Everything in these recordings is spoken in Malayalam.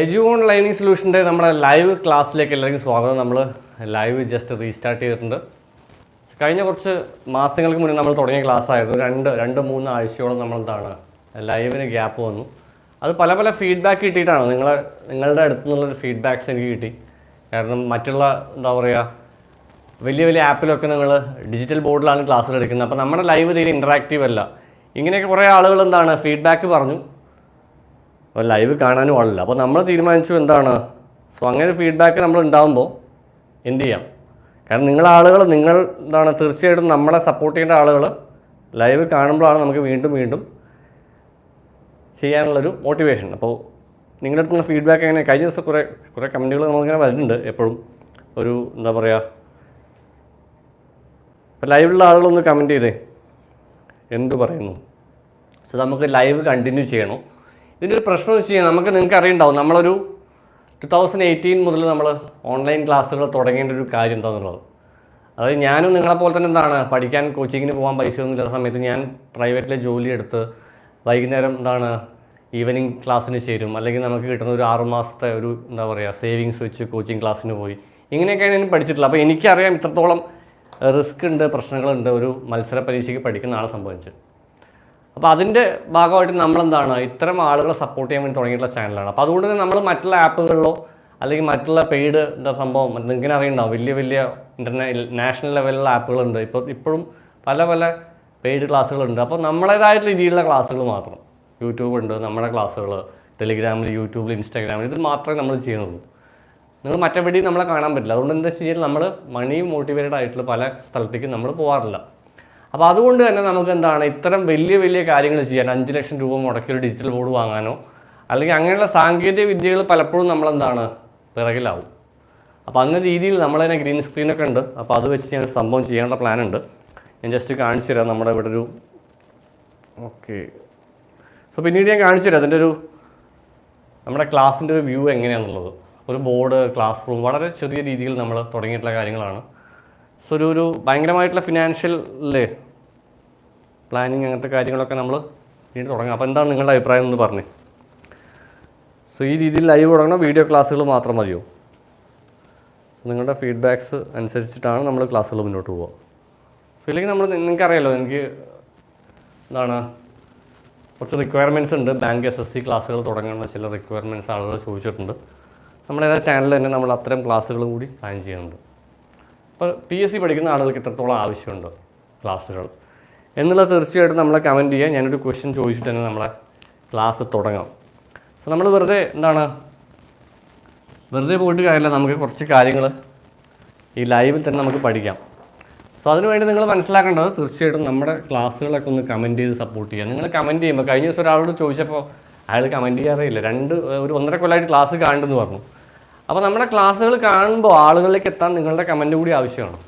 എജുവോൺ ലൈനിങ് സൊല്യൂഷന്റെ നമ്മുടെ ലൈവ് ക്ലാസ്സിലേക്ക് എല്ലാവർക്കും സ്വാഗതം. നമ്മൾ ലൈവ് ജസ്റ്റ് റീസ്റ്റാർട്ട് ചെയ്തിട്ടുണ്ട്. കഴിഞ്ഞ കുറച്ച് മാസങ്ങൾക്ക് മുന്നേ നമ്മൾ തുടങ്ങിയ ക്ലാസ് ആയിരുന്നു. രണ്ട് രണ്ട് മൂന്ന് ആഴ്ചയോളം നമ്മളെന്താണ് ലൈവിന് ഗ്യാപ്പ് വന്നു. അത് പല പല ഫീഡ്ബാക്ക് കിട്ടിയിട്ടാണ്. നിങ്ങളെ നിങ്ങളുടെ അടുത്തു നിന്നുള്ള ഫീഡ്ബാക്ക്സ് എനിക്ക് കിട്ടി. കാരണം മറ്റുള്ള എന്താ പറയുക വലിയ വലിയ ആപ്പിലൊക്കെ നിങ്ങൾ ഡിജിറ്റൽ ബോർഡിലാണ് ക്ലാസ്സുകൾ എടുക്കുന്നത്. അപ്പോൾ നമ്മുടെ ലൈവ് തീരെ ഇന്ററാക്റ്റീവ് അല്ല. ഇങ്ങനെയൊക്കെ കുറേ ആളുകൾ എന്താണ് ഫീഡ്ബാക്ക് പറഞ്ഞു. അപ്പോൾ ലൈവ് കാണാനും ആളില്ല. അപ്പോൾ നമ്മൾ തീരുമാനിച്ചു എന്താണ്? സോ അങ്ങനെ ഫീഡ്ബാക്ക് നമ്മൾ ഉണ്ടാകുമ്പോൾ എന്ത് ചെയ്യാം? കാരണം നിങ്ങൾ ആളുകൾ നിങ്ങൾ എന്താണ് തീർച്ചയായിട്ടും നമ്മളെ സപ്പോർട്ട് ചെയ്യേണ്ട ആളുകൾ ലൈവ് കാണുമ്പോഴാണ് നമുക്ക് വീണ്ടും വീണ്ടും ചെയ്യാനുള്ളൊരു മോട്ടിവേഷൻ അപ്പോൾ നിങ്ങളുടെ അടുത്തുള്ള ഫീഡ്ബാക്ക് എങ്ങനെ? കഴിഞ്ഞ ദിവസം കുറേ കുറേ കമന്റുകൾ നമുക്കിങ്ങനെ വരുന്നുണ്ട് എപ്പോഴും. ഒരു എന്താ പറയുക ഇപ്പോൾ ലൈവിലുള്ള ആളുകളൊന്ന് കമന്റ് ചെയ്തേ. എന്തു പറയുന്നു? സോ നമുക്ക് ലൈവ് കണ്ടിന്യൂ ചെയ്യണം. ഇതിന്റെ ഒരു പ്രശ്നം വെച്ച് കഴിഞ്ഞാൽ നമുക്ക് നിങ്ങൾക്ക് അറിയുണ്ടാവും. നമ്മളൊരു ടു തൗസൻഡ് എയ്റ്റീൻ മുതൽ നമ്മൾ ഓൺലൈൻ ക്ലാസ്സുകൾ തുടങ്ങേണ്ട ഒരു കാര്യം എന്താണെന്നുള്ളത് അതായത് ഞാനും നിങ്ങളെപ്പോലെ തന്നെ എന്താണ് പഠിക്കാൻ കോച്ചിങ്ങിന് പോകാൻ പൈസ ഒന്നും ഇല്ലാത്ത സമയത്ത് ഞാൻ പ്രൈവറ്റിലെ ജോലി എടുത്ത് വൈകുന്നേരം എന്താണ് ഈവനിങ് ക്ലാസ്സിന് ചേരും. അല്ലെങ്കിൽ നമുക്ക് കിട്ടുന്ന ഒരു ആറുമാസത്തെ ഒരു എന്താ പറയുക സേവിങ്സ് വെച്ച് കോച്ചിങ് ക്ലാസ്സിന് പോയി. ഇങ്ങനെയൊക്കെയാണ് ഞാൻ പഠിച്ചിട്ടുള്ളത്. അപ്പോൾ എനിക്കറിയാം ഇത്രത്തോളം റിസ്ക് ഉണ്ട് പ്രശ്നങ്ങളുണ്ട് ഒരു മത്സര പരീക്ഷയ്ക്ക് പഠിക്കുന്ന ആളെ സംബന്ധിച്ച് അപ്പോൾ അതിന്റെ ഭാഗമായിട്ട് നമ്മളെന്താണ് ഇത്തരം ആളുകളെ സപ്പോർട്ട് ചെയ്യാൻ വേണ്ടി തുടങ്ങിയിട്ടുള്ള ചാനലാണ് അപ്പോൾ അതുകൊണ്ട് തന്നെ നമ്മൾ മറ്റുള്ള ആപ്പുകളിലോ അല്ലെങ്കിൽ മറ്റുള്ള പെയ്ഡ് എന്താ സംഭവം നിങ്ങൾക്ക് അറിയണ്ടാവും വലിയ വലിയ ഇന്റർനെ നാഷണൽ ലെവലിലുള്ള ആപ്പുകളുണ്ട് ഇപ്പോൾ ഇപ്പോഴും പല പല പെയ്ഡ് ക്ലാസ്സുകളുണ്ട് അപ്പോൾ നമ്മളേതായിട്ടുള്ള രീതിയിലുള്ള ക്ലാസ്സുകൾ മാത്രം. യൂട്യൂബ് ഉണ്ട് നമ്മുടെ ക്ലാസ്സുകൾ ടെലിഗ്രാമിൽ യൂട്യൂബിൽ ഇൻസ്റ്റാഗ്രാമിൽ ഇത് മാത്രമേ നമ്മൾ ചെയ്യുന്നുള്ളൂ. നിങ്ങൾ മറ്റെവിടെയും നമ്മളെ കാണാൻ പറ്റില്ല. അതുകൊണ്ട് എന്താ വെച്ച് കഴിഞ്ഞാൽ നമ്മൾ മണി മോട്ടിവേറ്റഡ് ആയിട്ടുള്ള പല സ്ഥലത്തേക്കും നമ്മൾ പോകാറില്ല അപ്പോൾ അതുകൊണ്ട് തന്നെ നമുക്ക് എന്താണ് ഇത്തരം വലിയ വലിയ കാര്യങ്ങൾ ചെയ്യാൻ അഞ്ച് ലക്ഷം രൂപ മുടക്കി ഒരു ഡിജിറ്റൽ ബോർഡ് വാങ്ങാനോ അല്ലെങ്കിൽ അങ്ങനെയുള്ള സാങ്കേതിക വിദ്യകൾ പലപ്പോഴും നമ്മളെന്താണ് പിറകിലാവും. അപ്പോൾ അങ്ങനെ രീതിയിൽ നമ്മളതിനെ ഗ്രീൻ സ്ക്രീനൊക്കെ ഉണ്ട്. അപ്പോൾ അത് വെച്ച് ഞാൻ സംഭവം ചെയ്യാനുള്ള പ്ലാൻ ഉണ്ട്. ഞാൻ ജസ്റ്റ് കാണിച്ചു തരാം. നമ്മുടെ ഇവിടെ ഒരു ഓക്കെ സോ പിന്നീട് ഞാൻ കാണിച്ചു തരാം. അതിന്റെ ഒരു നമ്മുടെ ക്ലാസ്സിന്റെ ഒരു വ്യൂ എങ്ങനെയാണെന്നുള്ളത് ഒരു ബോർഡ് ക്ലാസ് റൂം വളരെ ചെറിയ രീതിയിൽ നമ്മൾ തുടങ്ങിയിട്ടുള്ള കാര്യങ്ങളാണ്. സോ ഒരു ഒരു ഭയങ്കരമായിട്ടുള്ള ഫിനാൻഷ്യൽ അല്ലേ പ്ലാനിങ് അങ്ങനത്തെ കാര്യങ്ങളൊക്കെ നമ്മൾ വീണ്ടും തുടങ്ങാം. അപ്പോൾ എന്താണ് നിങ്ങളുടെ അഭിപ്രായം എന്ന് പറഞ്ഞേ. സോ ഈ രീതിയിൽ ലൈവ് തുടങ്ങണം. വീഡിയോ ക്ലാസ്സുകൾ മാത്രം മതിയോ? സോ നിങ്ങളുടെ ഫീഡ്ബാക്സ് അനുസരിച്ചിട്ടാണ് നമ്മൾ ക്ലാസ്സുകൾ മുന്നോട്ട് പോവുക. സോ ഇല്ലെങ്കിൽ നമ്മൾ നിങ്ങൾക്കറിയാലോ എനിക്ക് എന്താണ് കുറച്ച് റിക്വയർമെന്റ്സ് ഉണ്ട്. ബാങ്ക് എസ് എസ് സി ക്ലാസ്സുകൾ തുടങ്ങാനുള്ള ചില റിക്വയർമെന്റ്സ് ആളുകൾ ചോദിച്ചിട്ടുണ്ട്. നമ്മളേതാ ചാനലിൽ തന്നെ നമ്മൾ അത്തരം ക്ലാസ്സുകളും കൂടി പ്ലാൻ ചെയ്യുന്നുണ്ട്. അപ്പോൾ പി എസ് സി പഠിക്കുന്ന ആളുകൾക്ക് ഇത്രത്തോളം ആവശ്യമുണ്ട് ക്ലാസ്സുകൾ എന്നുള്ളത് തീർച്ചയായിട്ടും നമ്മളെ കമന്റ് ചെയ്യുക ഞാനൊരു ക്വസ്റ്റ്യൻ ചോദിച്ചിട്ട് തന്നെ നമ്മളെ ക്ലാസ് തുടങ്ങാം. സോ നമ്മൾ വെറുതെ എന്താണ്? വെറുതെ പോയിട്ട് കാര്യമില്ല. നമുക്ക് കുറച്ച് കാര്യങ്ങൾ ഈ ലൈവിൽ തന്നെ നമുക്ക് പഠിക്കാം. സോ അതിനുവേണ്ടി നിങ്ങൾ മനസ്സിലാക്കേണ്ടത് തീർച്ചയായിട്ടും നമ്മുടെ ക്ലാസ്സുകളൊക്കെ ഒന്ന് കമന്റ് ചെയ്ത് സപ്പോർട്ട് ചെയ്യുക നിങ്ങൾ കമന്റ് ചെയ്യുമ്പോൾ കഴിഞ്ഞ ദിവസം ഒരാളോട് ചോദിച്ചപ്പോൾ അയാൾ കമന്റ് ചെയ്യാറേയില്ല. രണ്ട് ഒരു ഒന്നര കൊല്ലമായിട്ട് ക്ലാസ് കാണുന്നു പറഞ്ഞു. അപ്പോൾ നമ്മുടെ ക്ലാസ്സുകൾ കാണുമ്പോൾ ആളുകളിലേക്ക് എത്താൻ നിങ്ങളുടെ കമന്റ് കൂടി ആവശ്യമാണ്.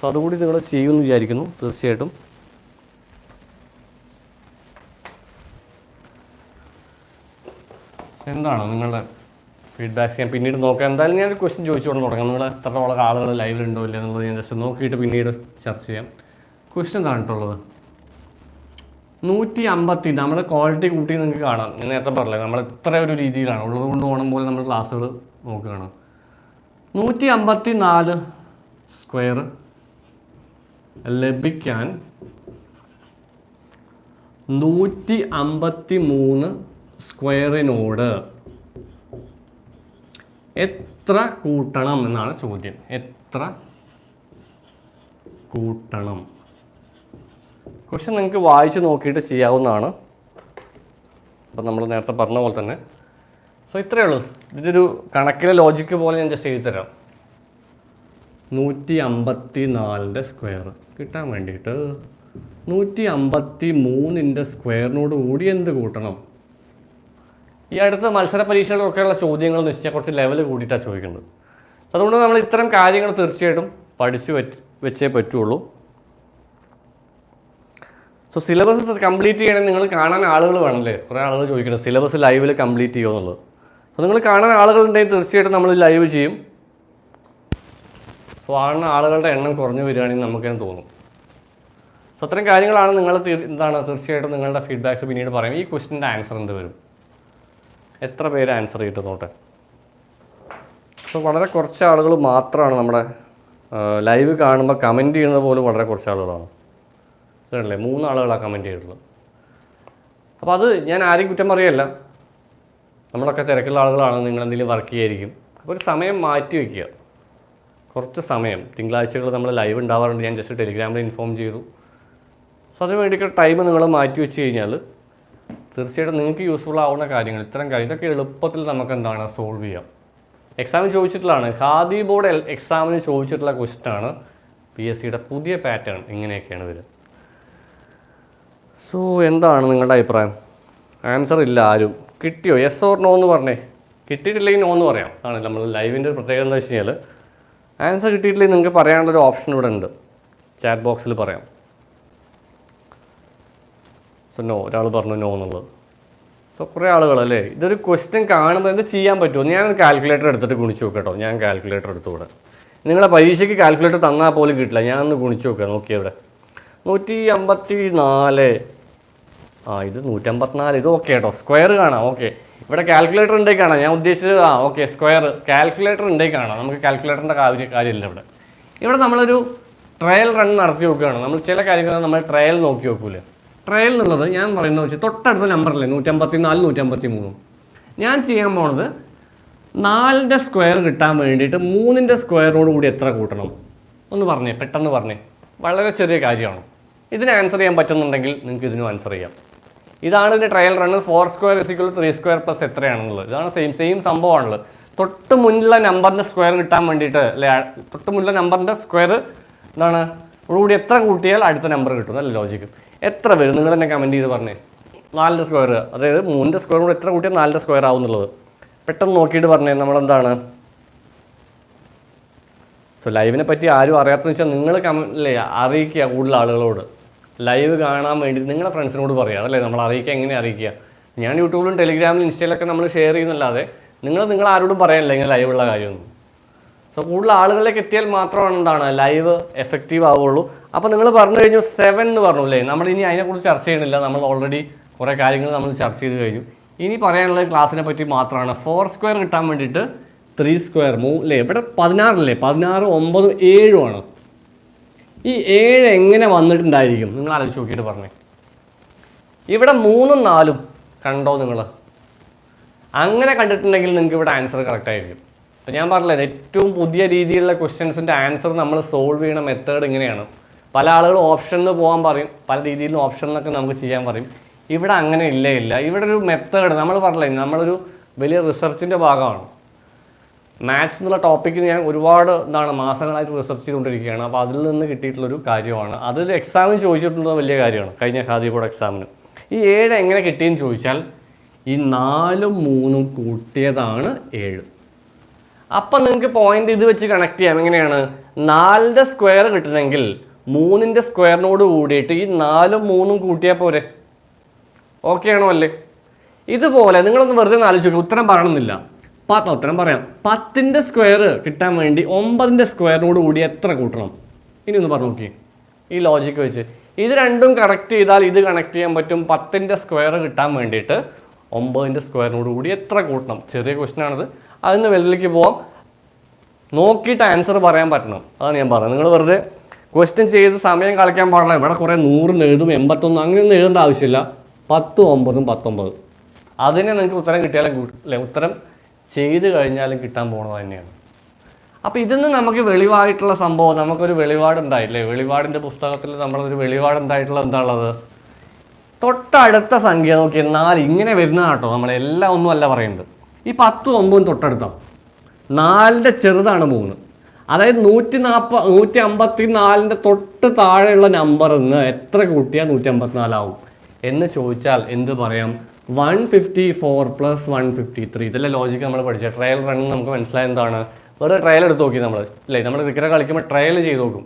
സോ അതുകൂടി നിങ്ങൾ ചെയ്യുമെന്ന് വിചാരിക്കുന്നു. തീർച്ചയായിട്ടും. എന്താണ് നിങ്ങളുടെ ഫീഡ്ബാക്സ് ഞാൻ പിന്നീട് നോക്കാം. എന്തായാലും ഞാൻ ക്വസ്റ്റ്യൻ ചോദിച്ചുകൊണ്ട് തുടങ്ങാം. നിങ്ങൾ എത്രത്തോളം ആളുകൾ ലൈവിലുണ്ടോ ഇല്ല എന്നുള്ളത് ഞാൻ ജസ്റ്റ് നോക്കിയിട്ട് പിന്നീട് ചർച്ച ചെയ്യാം. ക്വസ്റ്റ്യൻ എന്താണ് കേട്ടുള്ളത് നൂറ്റി അമ്പത്തി നമ്മൾ ക്വാളിറ്റി കൂട്ടി നിങ്ങൾക്ക് കാണാം. ഞാൻ നേരത്തെ പറഞ്ഞില്ല നമ്മൾ ഇത്ര ഒരു രീതിയിലാണ്. ഉള്ളത് കൊണ്ട് പോകണം പോലെ നമ്മൾ ക്ലാസ്സുകൾ നോക്കുകയാണ്. നൂറ്റി അമ്പത്തി നാല് സ്ക്വയർ ലഭിക്കാൻ നൂറ്റി അമ്പത്തി മൂന്ന് സ്ക്വയറിനോട് എത്ര കൂട്ടണം എന്നാണ് ചോദ്യം. എത്ര കൂട്ടണം. ക്വസ്റ്റ്യൻ നിങ്ങൾക്ക് വായിച്ച് നോക്കിയിട്ട് ചെയ്യാവുന്നതാണ്. അപ്പം നമ്മൾ നേരത്തെ പറഞ്ഞ പോലെ തന്നെ. സോ ഇത്രയേ ഉള്ളൂ. ഇതിന്റെ ഒരു കണക്കിലെ ലോജിക്ക് പോലെ ഞാൻ ജസ്റ്റ് എഴുതി തരാം നൂറ്റി അമ്പത്തി നാലിന്റെ സ്ക്വയർ കിട്ടാൻ വേണ്ടിയിട്ട് നൂറ്റി അമ്പത്തി മൂന്നിന്റെ സ്ക്വയറിനോട് കൂടി എന്ത് കൂട്ടണം? ഈ അടുത്ത മത്സര പരീക്ഷകളൊക്കെയുള്ള ചോദ്യങ്ങൾ എന്ന് വെച്ചാൽ കുറച്ച് ലെവൽ കൂടിയിട്ടാണ് ചോദിക്കുന്നത്. അതുകൊണ്ട് നമ്മൾ ഇത്തരം കാര്യങ്ങൾ തീർച്ചയായിട്ടും പഠിച്ചു വെച്ച് പറ്റുള്ളൂ. സോ സിലബസ് കംപ്ലീറ്റ് ചെയ്യണമെങ്കിൽ നിങ്ങൾ കാണാൻ ആളുകൾ വേണമല്ലേ? കുറേ ആളുകൾ ചോദിക്കുന്നത് സിലബസ് ലൈവിൽ കംപ്ലീറ്റ് ചെയ്യുമോ എന്നുള്ളത്. സോ നിങ്ങൾ കാണാൻ ആളുകളുണ്ടെങ്കിൽ തീർച്ചയായിട്ടും നമ്മൾ ലൈവ് ചെയ്യും. സോ ആണ് ആളുകളുടെ എണ്ണം കുറഞ്ഞു വരികയാണെങ്കിൽ നമുക്കതിന് തോന്നും. സോ അത്തരം കാര്യങ്ങളാണ് നിങ്ങൾ എന്താണ്? തീർച്ചയായിട്ടും നിങ്ങളുടെ ഫീഡ്ബാക്ക്സ് പിന്നീട് പറയും. ഈ ക്വസ്റ്റിന്റെ ആൻസർ എന്ത് വരും? എത്ര പേര് ആൻസർ ചെയ്തിട്ട് നോട്ടെ? സോ വളരെ കുറച്ച് ആളുകൾ മാത്രമാണ് നമ്മുടെ ലൈവ് കാണുമ്പോൾ കമന്റ് ചെയ്യുന്നത് പോലും വളരെ കുറച്ച് ആളുകളാണ് അല്ലേ മൂന്ന് ആളുകളാണ് കമന്റ് ചെയ്തിട്ടുള്ളത്. അപ്പോൾ അത് ഞാൻ ആരെയും കുറ്റം പറയല്ല. നമ്മളൊക്കെ തിരക്കുള്ള ആളുകളാണ് നിങ്ങൾ എന്തെങ്കിലും വർക്ക് ചെയ്യായിരിക്കും. അപ്പോൾ ഒരു സമയം മാറ്റി വയ്ക്കുക കുറച്ച് സമയം. തിങ്കളാഴ്ചകൾ നമ്മൾ ലൈവ് ഉണ്ടാവാറുണ്ട്. ഞാൻ ജസ്റ്റ് ടെലിഗ്രാമിൽ ഇൻഫോം ചെയ്തു. സോ അതിന് വേണ്ടിയിട്ട് ടൈം നിങ്ങൾ മാറ്റി വെച്ച് കഴിഞ്ഞാൽ തീർച്ചയായിട്ടും നിങ്ങൾക്ക് യൂസ്ഫുൾ ആവുന്ന കാര്യങ്ങൾ ഇത്തരം കാര്യം ഇതൊക്കെ എളുപ്പത്തിൽ നമുക്ക് എന്താണ് സോൾവ് ചെയ്യാം എക്സാമിന് ചോദിച്ചിട്ടുള്ളതാണ് ഖാദി ബോർഡ് എക്സാമിന് ചോദിച്ചിട്ടുള്ള ക്വസ്റ്റാണ് പി എസ് സിയുടെ പുതിയ പാറ്റേൺ ഇങ്ങനെയൊക്കെയാണ് വരിക. സോ എന്താണ് നിങ്ങളുടെ അഭിപ്രായം? ആൻസർ ഇല്ല ആരും. കിട്ടിയോ? യെസ് ഓർ നോ എന്ന് പറഞ്ഞേ. കിട്ടിയിട്ടില്ലെങ്കിൽ നോ എന്ന് പറയാം. ആണ് നമ്മൾ ലൈവിന്റെ ഒരു പ്രത്യേകത എന്താ വെച്ച് കഴിഞ്ഞാൽ ആൻസർ കിട്ടിയിട്ടില്ലെങ്കിൽ നിങ്ങൾക്ക് പറയാനുള്ളൊരു ഓപ്ഷൻ ഇവിടെ ഉണ്ട്. ചാറ്റ് ബോക്സിൽ പറയാം. സോ നോ ഒരാൾ പറഞ്ഞു നോ എന്നുള്ളത്. സോ കുറേ ആളുകൾ അല്ലേ? ഇതൊരു ക്വസ്റ്റ്യൻ കാണുമ്പോൾ എന്ത് ചെയ്യാൻ പറ്റുമോ ഞാൻ കാൽക്കുലേറ്റർ എടുത്തിട്ട് ഗുണിച്ച് നോക്കട്ടോ ഞാൻ കാൽക്കുലേറ്റർ എടുത്തുകൂടെ നിങ്ങളെ പരീക്ഷയ്ക്ക് കാൽക്കുലേറ്റർ തന്നാൽ പോലും കിട്ടില്ല. ഞാൻ ഒന്ന് ഗുണിച്ച് നോക്കുക നോക്കിയ ഇവിടെ. നൂറ്റി അമ്പത്തി നാല് ആ ഇത് നൂറ്റമ്പത്തിനാല്. ഇത് ഓക്കെ കേട്ടോ. സ്ക്വയർ കാണാം. ഓക്കെ ഇവിടെ കാൽക്കുലേറ്റർ ഉണ്ടെങ്കിൽ കാണാം. ഞാൻ ഉദ്ദേശിച്ചത് ആ ഓക്കെ സ്ക്വയർ കാൽക്കുലേറ്റർ ഉണ്ടെങ്കിൽ കാണാം. നമുക്ക് കാൽക്കുലേറ്ററിന്റെ കാര്യം കാര്യമില്ല ഇവിടെ. ഇവിടെ നമ്മളൊരു ട്രയൽ റൺ നടത്തി നോക്കുകയാണ്. നമ്മൾ ചില കാര്യങ്ങൾ നമ്മൾ ട്രയൽ നോക്കി നോക്കൂലേ? ട്രയൽ എന്നുള്ളത് ഞാൻ പറയുന്നത് വെച്ചാൽ തൊട്ടടുത്ത നമ്പറല്ലേ നൂറ്റമ്പത്തി നാല് നൂറ്റമ്പത്തി മൂന്നും ഞാൻ ചെയ്യാൻ പോണത് നാലിന്റെ സ്ക്വയർ കിട്ടാൻ വേണ്ടിയിട്ട് മൂന്നിന്റെ സ്ക്വയറോട് കൂടി എത്ര കൂട്ടണം? ഒന്ന് പറഞ്ഞേ പെട്ടെന്ന് പറഞ്ഞേ. വളരെ ചെറിയ കാര്യമാണ്. ഇതിന് ആൻസർ ചെയ്യാൻ പറ്റുന്നുണ്ടെങ്കിൽ നിങ്ങൾക്ക് ഇതിനും ആൻസർ ചെയ്യാം. ഇതാണ് ഇതിന്റെ trial run four square is equal three square plus എത്രയാണെന്നുള്ളത്. ഇതാണ് സെയിം സെയിം സംഭവമാണുള്ളത്. തൊട്ട് മുന്നിലുള്ള നമ്പറിന്റെ സ്ക്വയർ കിട്ടാൻ വേണ്ടിയിട്ട് അല്ലെ? തൊട്ട് മുന്നിലുള്ള നമ്പറിന്റെ സ്ക്വയർ എന്താണ് കൂടി എത്ര കൂട്ടിയാൽ അടുത്ത നമ്പർ കിട്ടും. അല്ലേ ലോജിക്ക് എത്ര വരും നിങ്ങൾ തന്നെ കമന്റ് ചെയ്ത് പറഞ്ഞേ. നാലിന്റെ സ്ക്വയർ അതായത് മൂന്നിന്റെ സ്ക്വയർ കൂടെ എത്ര കൂട്ടിയാൽ നാലിന്റെ സ്ക്വയർ ആവുന്നുള്ളത്? പെട്ടെന്ന് നോക്കിയിട്ട് പറഞ്ഞേ നമ്മളെന്താണ്? സോ ലൈവിനെ പറ്റി ആരും അറിയാത്തതെന്ന് വെച്ചാൽ നിങ്ങൾ കമല്ലേ അറിയിക്കുക കൂടുതൽ ആളുകളോട്. ലൈവ് കാണാൻ വേണ്ടി നിങ്ങളുടെ ഫ്രണ്ട്സിനോട് പറയുക അതല്ലേ നമ്മൾ അറിയിക്കുക എങ്ങനെ അറിയിക്കുക? ഞാൻ യൂട്യൂബിലും ടെലിഗ്രാമിലും ഇൻസ്റ്റയിലൊക്കെ നമ്മൾ ഷെയർ ചെയ്യുന്നല്ലാതെ നിങ്ങൾ നിങ്ങൾ ആരോടും പറയാനില്ല ഇങ്ങനെ ലൈവുള്ള കാര്യമൊന്നും. സോ കൂടുതൽ ആളുകളിലേക്ക് എത്തിയാൽ മാത്രമാണ് എന്താണ് ലൈവ് എഫക്റ്റീവ് ആവുള്ളൂ. അപ്പോൾ നിങ്ങൾ പറഞ്ഞു കഴിഞ്ഞു സെവൻ എന്ന് പറഞ്ഞു അല്ലേ? നമ്മൾ ഇനി അതിനെക്കുറിച്ച് ചർച്ച ചെയ്യണില്ല നമ്മൾ ഓൾറെഡി കുറേ കാര്യങ്ങൾ നമ്മൾ ചർച്ച ചെയ്ത് കഴിഞ്ഞു. ഇനി പറയാനുള്ള ക്ലാസ്സിനെ പറ്റി മാത്രമാണ്. ഫോർ സ്ക്വയർ കിട്ടാൻ വേണ്ടിയിട്ട് ത്രീ സ്ക്വയർ മൂ അല്ലേ ഇവിടെ പതിനാറല്ലേ? പതിനാറ് ഒമ്പത് ഏഴുമാണ് ഈ ഏഴ് എങ്ങനെ വന്നിട്ടുണ്ടായിരിക്കും? നിങ്ങൾ ആലോചിച്ച് നോക്കിയിട്ട് പറഞ്ഞേ. ഇവിടെ മൂന്നും നാലും കണ്ടോ നിങ്ങൾ? അങ്ങനെ കണ്ടിട്ടുണ്ടെങ്കിൽ നിങ്ങൾക്ക് ഇവിടെ ആൻസർ കറക്റ്റ് ആയിരിക്കും. അപ്പോൾ ഞാൻ പറഞ്ഞത് ഏറ്റവും പുതിയ രീതിയിലുള്ള ക്വസ്റ്റ്യൻസിന്റെ ആൻസർ നമ്മൾ സോൾവ് ചെയ്യുന്ന മെത്തേഡ് ഇങ്ങനെയാണ്. പല ആളുകൾ ഓപ്ഷനിൽ പോകാൻ പറയും പല രീതിയിലും ഓപ്ഷനിലൊക്കെ നമുക്ക് ചെയ്യാൻ പറയും. ഇവിടെ അങ്ങനെ ഇല്ല ഇല്ല. ഇവിടെ ഒരു മെത്തേഡ് നമ്മൾ പറഞ്ഞില്ലേ നമ്മളൊരു വലിയ റിസർച്ചിന്റെ ഭാഗമാണ്. മാത്സ് എന്നുള്ള ടോപ്പിക്ക് ഞാൻ ഒരുപാട് എന്താണ് മാസങ്ങളായിട്ട് റിസർച്ച് ചെയ്തുകൊണ്ടിരിക്കുകയാണ്. അപ്പോൾ അതിൽ നിന്ന് കിട്ടിയിട്ടുള്ളൊരു കാര്യമാണ്. അതിൽ എക്സാമിന് ചോദിച്ചിട്ടുള്ള വലിയ കാര്യമാണ്. കഴിഞ്ഞ ഖാദി ബോർഡ് എക്സാമിന് ഈ ഏഴ് എങ്ങനെ കിട്ടിയെന്ന് ചോദിച്ചാൽ ഈ നാലും മൂന്നും കൂട്ടിയതാണ് ഏഴ്. അപ്പം നിങ്ങൾക്ക് പോയിന്റ് ഇത് വെച്ച് കണക്ട് ചെയ്യാം. എങ്ങനെയാണ്? നാലിന്റെ സ്ക്വയർ കിട്ടണമെങ്കിൽ മൂന്നിന്റെ സ്ക്വയറിനോട് കൂടിയിട്ട് ഈ നാലും മൂന്നും കൂട്ടിയാൽ പോരെ. ഓക്കെ ആണോ അല്ലേ? ഇതുപോലെ നിങ്ങളൊന്ന് വെറുതെ ആലോചിച്ച് നോക്കുക ഉത്തരം പറയണമെന്നില്ല. പത്ത് ഉത്തരം പറയാം. പത്തിന്റെ സ്ക്വയർ കിട്ടാൻ വേണ്ടി ഒമ്പതിന്റെ സ്ക്വയറിനോട് കൂടി എത്ര കൂട്ടണം? ഇനി ഒന്ന് പറഞ്ഞു നോക്കി ഈ ലോജിക്ക് വെച്ച്. ഇത് രണ്ടും കണക്ട് ചെയ്താൽ ഇത് കണക്ട് ചെയ്യാൻ പറ്റും പത്തിന്റെ സ്ക്വയർ കിട്ടാൻ വേണ്ടിയിട്ട് ഒമ്പതിന്റെ സ്ക്വയറിനോട് കൂടി എത്ര കൂട്ടണം? ചെറിയ ക്വസ്റ്റിനാണത് അതിന് വെളിയിലേക്ക് പോവാം. നോക്കിയിട്ട് ആൻസർ പറയാൻ പറ്റണം. അതാണ് ഞാൻ പറഞ്ഞത്. നിങ്ങൾ വെറുതെ ക്വസ്റ്റ്യൻ ചെയ്ത് സമയം കളിക്കാൻ പാടില്ല. ഇവിടെ കുറേ നൂറിന് എഴുതും എൺപത്തൊന്നും അങ്ങനെയൊന്നും എഴുതേണ്ട ആവശ്യമില്ല. പത്തും ഒമ്പതും പത്തൊമ്പതും. അതിനെ നിങ്ങൾക്ക് ഉത്തരം കിട്ടിയാലും അല്ലെ ഉത്തരം ചെയ്ത് കഴിഞ്ഞാലും കിട്ടാൻ പോണത് തന്നെയാണ്. അപ്പോൾ ഇതിന്ന് നമുക്ക് വെളിവായിട്ടുള്ള സംഭവം നമുക്കൊരു വെളിപാടുണ്ടായില്ലേ വെളിപാടിന്റെ പുസ്തകത്തിൽ നമ്മളൊരു വെളിപാടുണ്ടായിട്ടുള്ള എന്താണുള്ളത് തൊട്ടടുത്ത സംഖ്യ നോക്കി എന്നാൽ ഇങ്ങനെ വരുന്നതാട്ടോ നമ്മളെല്ലാം ഒന്നും അല്ല പറയുന്നത്. ഈ പത്തും ഒമ്പതും തൊട്ടടുത്താണ് നാലിന്റെ ചെറുതാണ് മൂന്ന്. അതായത് നൂറ്റി നാൽപ്പ നൂറ്റി അമ്പത്തി നാലിന്റെ തൊട്ട് താഴെയുള്ള നമ്പറിൽ നിന്ന് എത്ര കൂട്ടിയാൽ നൂറ്റി അമ്പത്തിനാലാവും എന്ന് ചോദിച്ചാൽ എന്ത് പറയാം? One fifty four plus one fifty three ഇതിലെ ലോജിക്ക് നമ്മൾ പഠിച്ച. ട്രയൽ റൺ നമുക്ക് മനസ്സിലായ എന്താണ്? വെറുതെ ട്രയൽ എടുത്ത് നോക്കി നമ്മൾ അല്ലേ നമ്മൾ ക്രിക്കറ്റ് കളിക്കുമ്പോൾ ട്രയൽ ചെയ്ത് നോക്കും.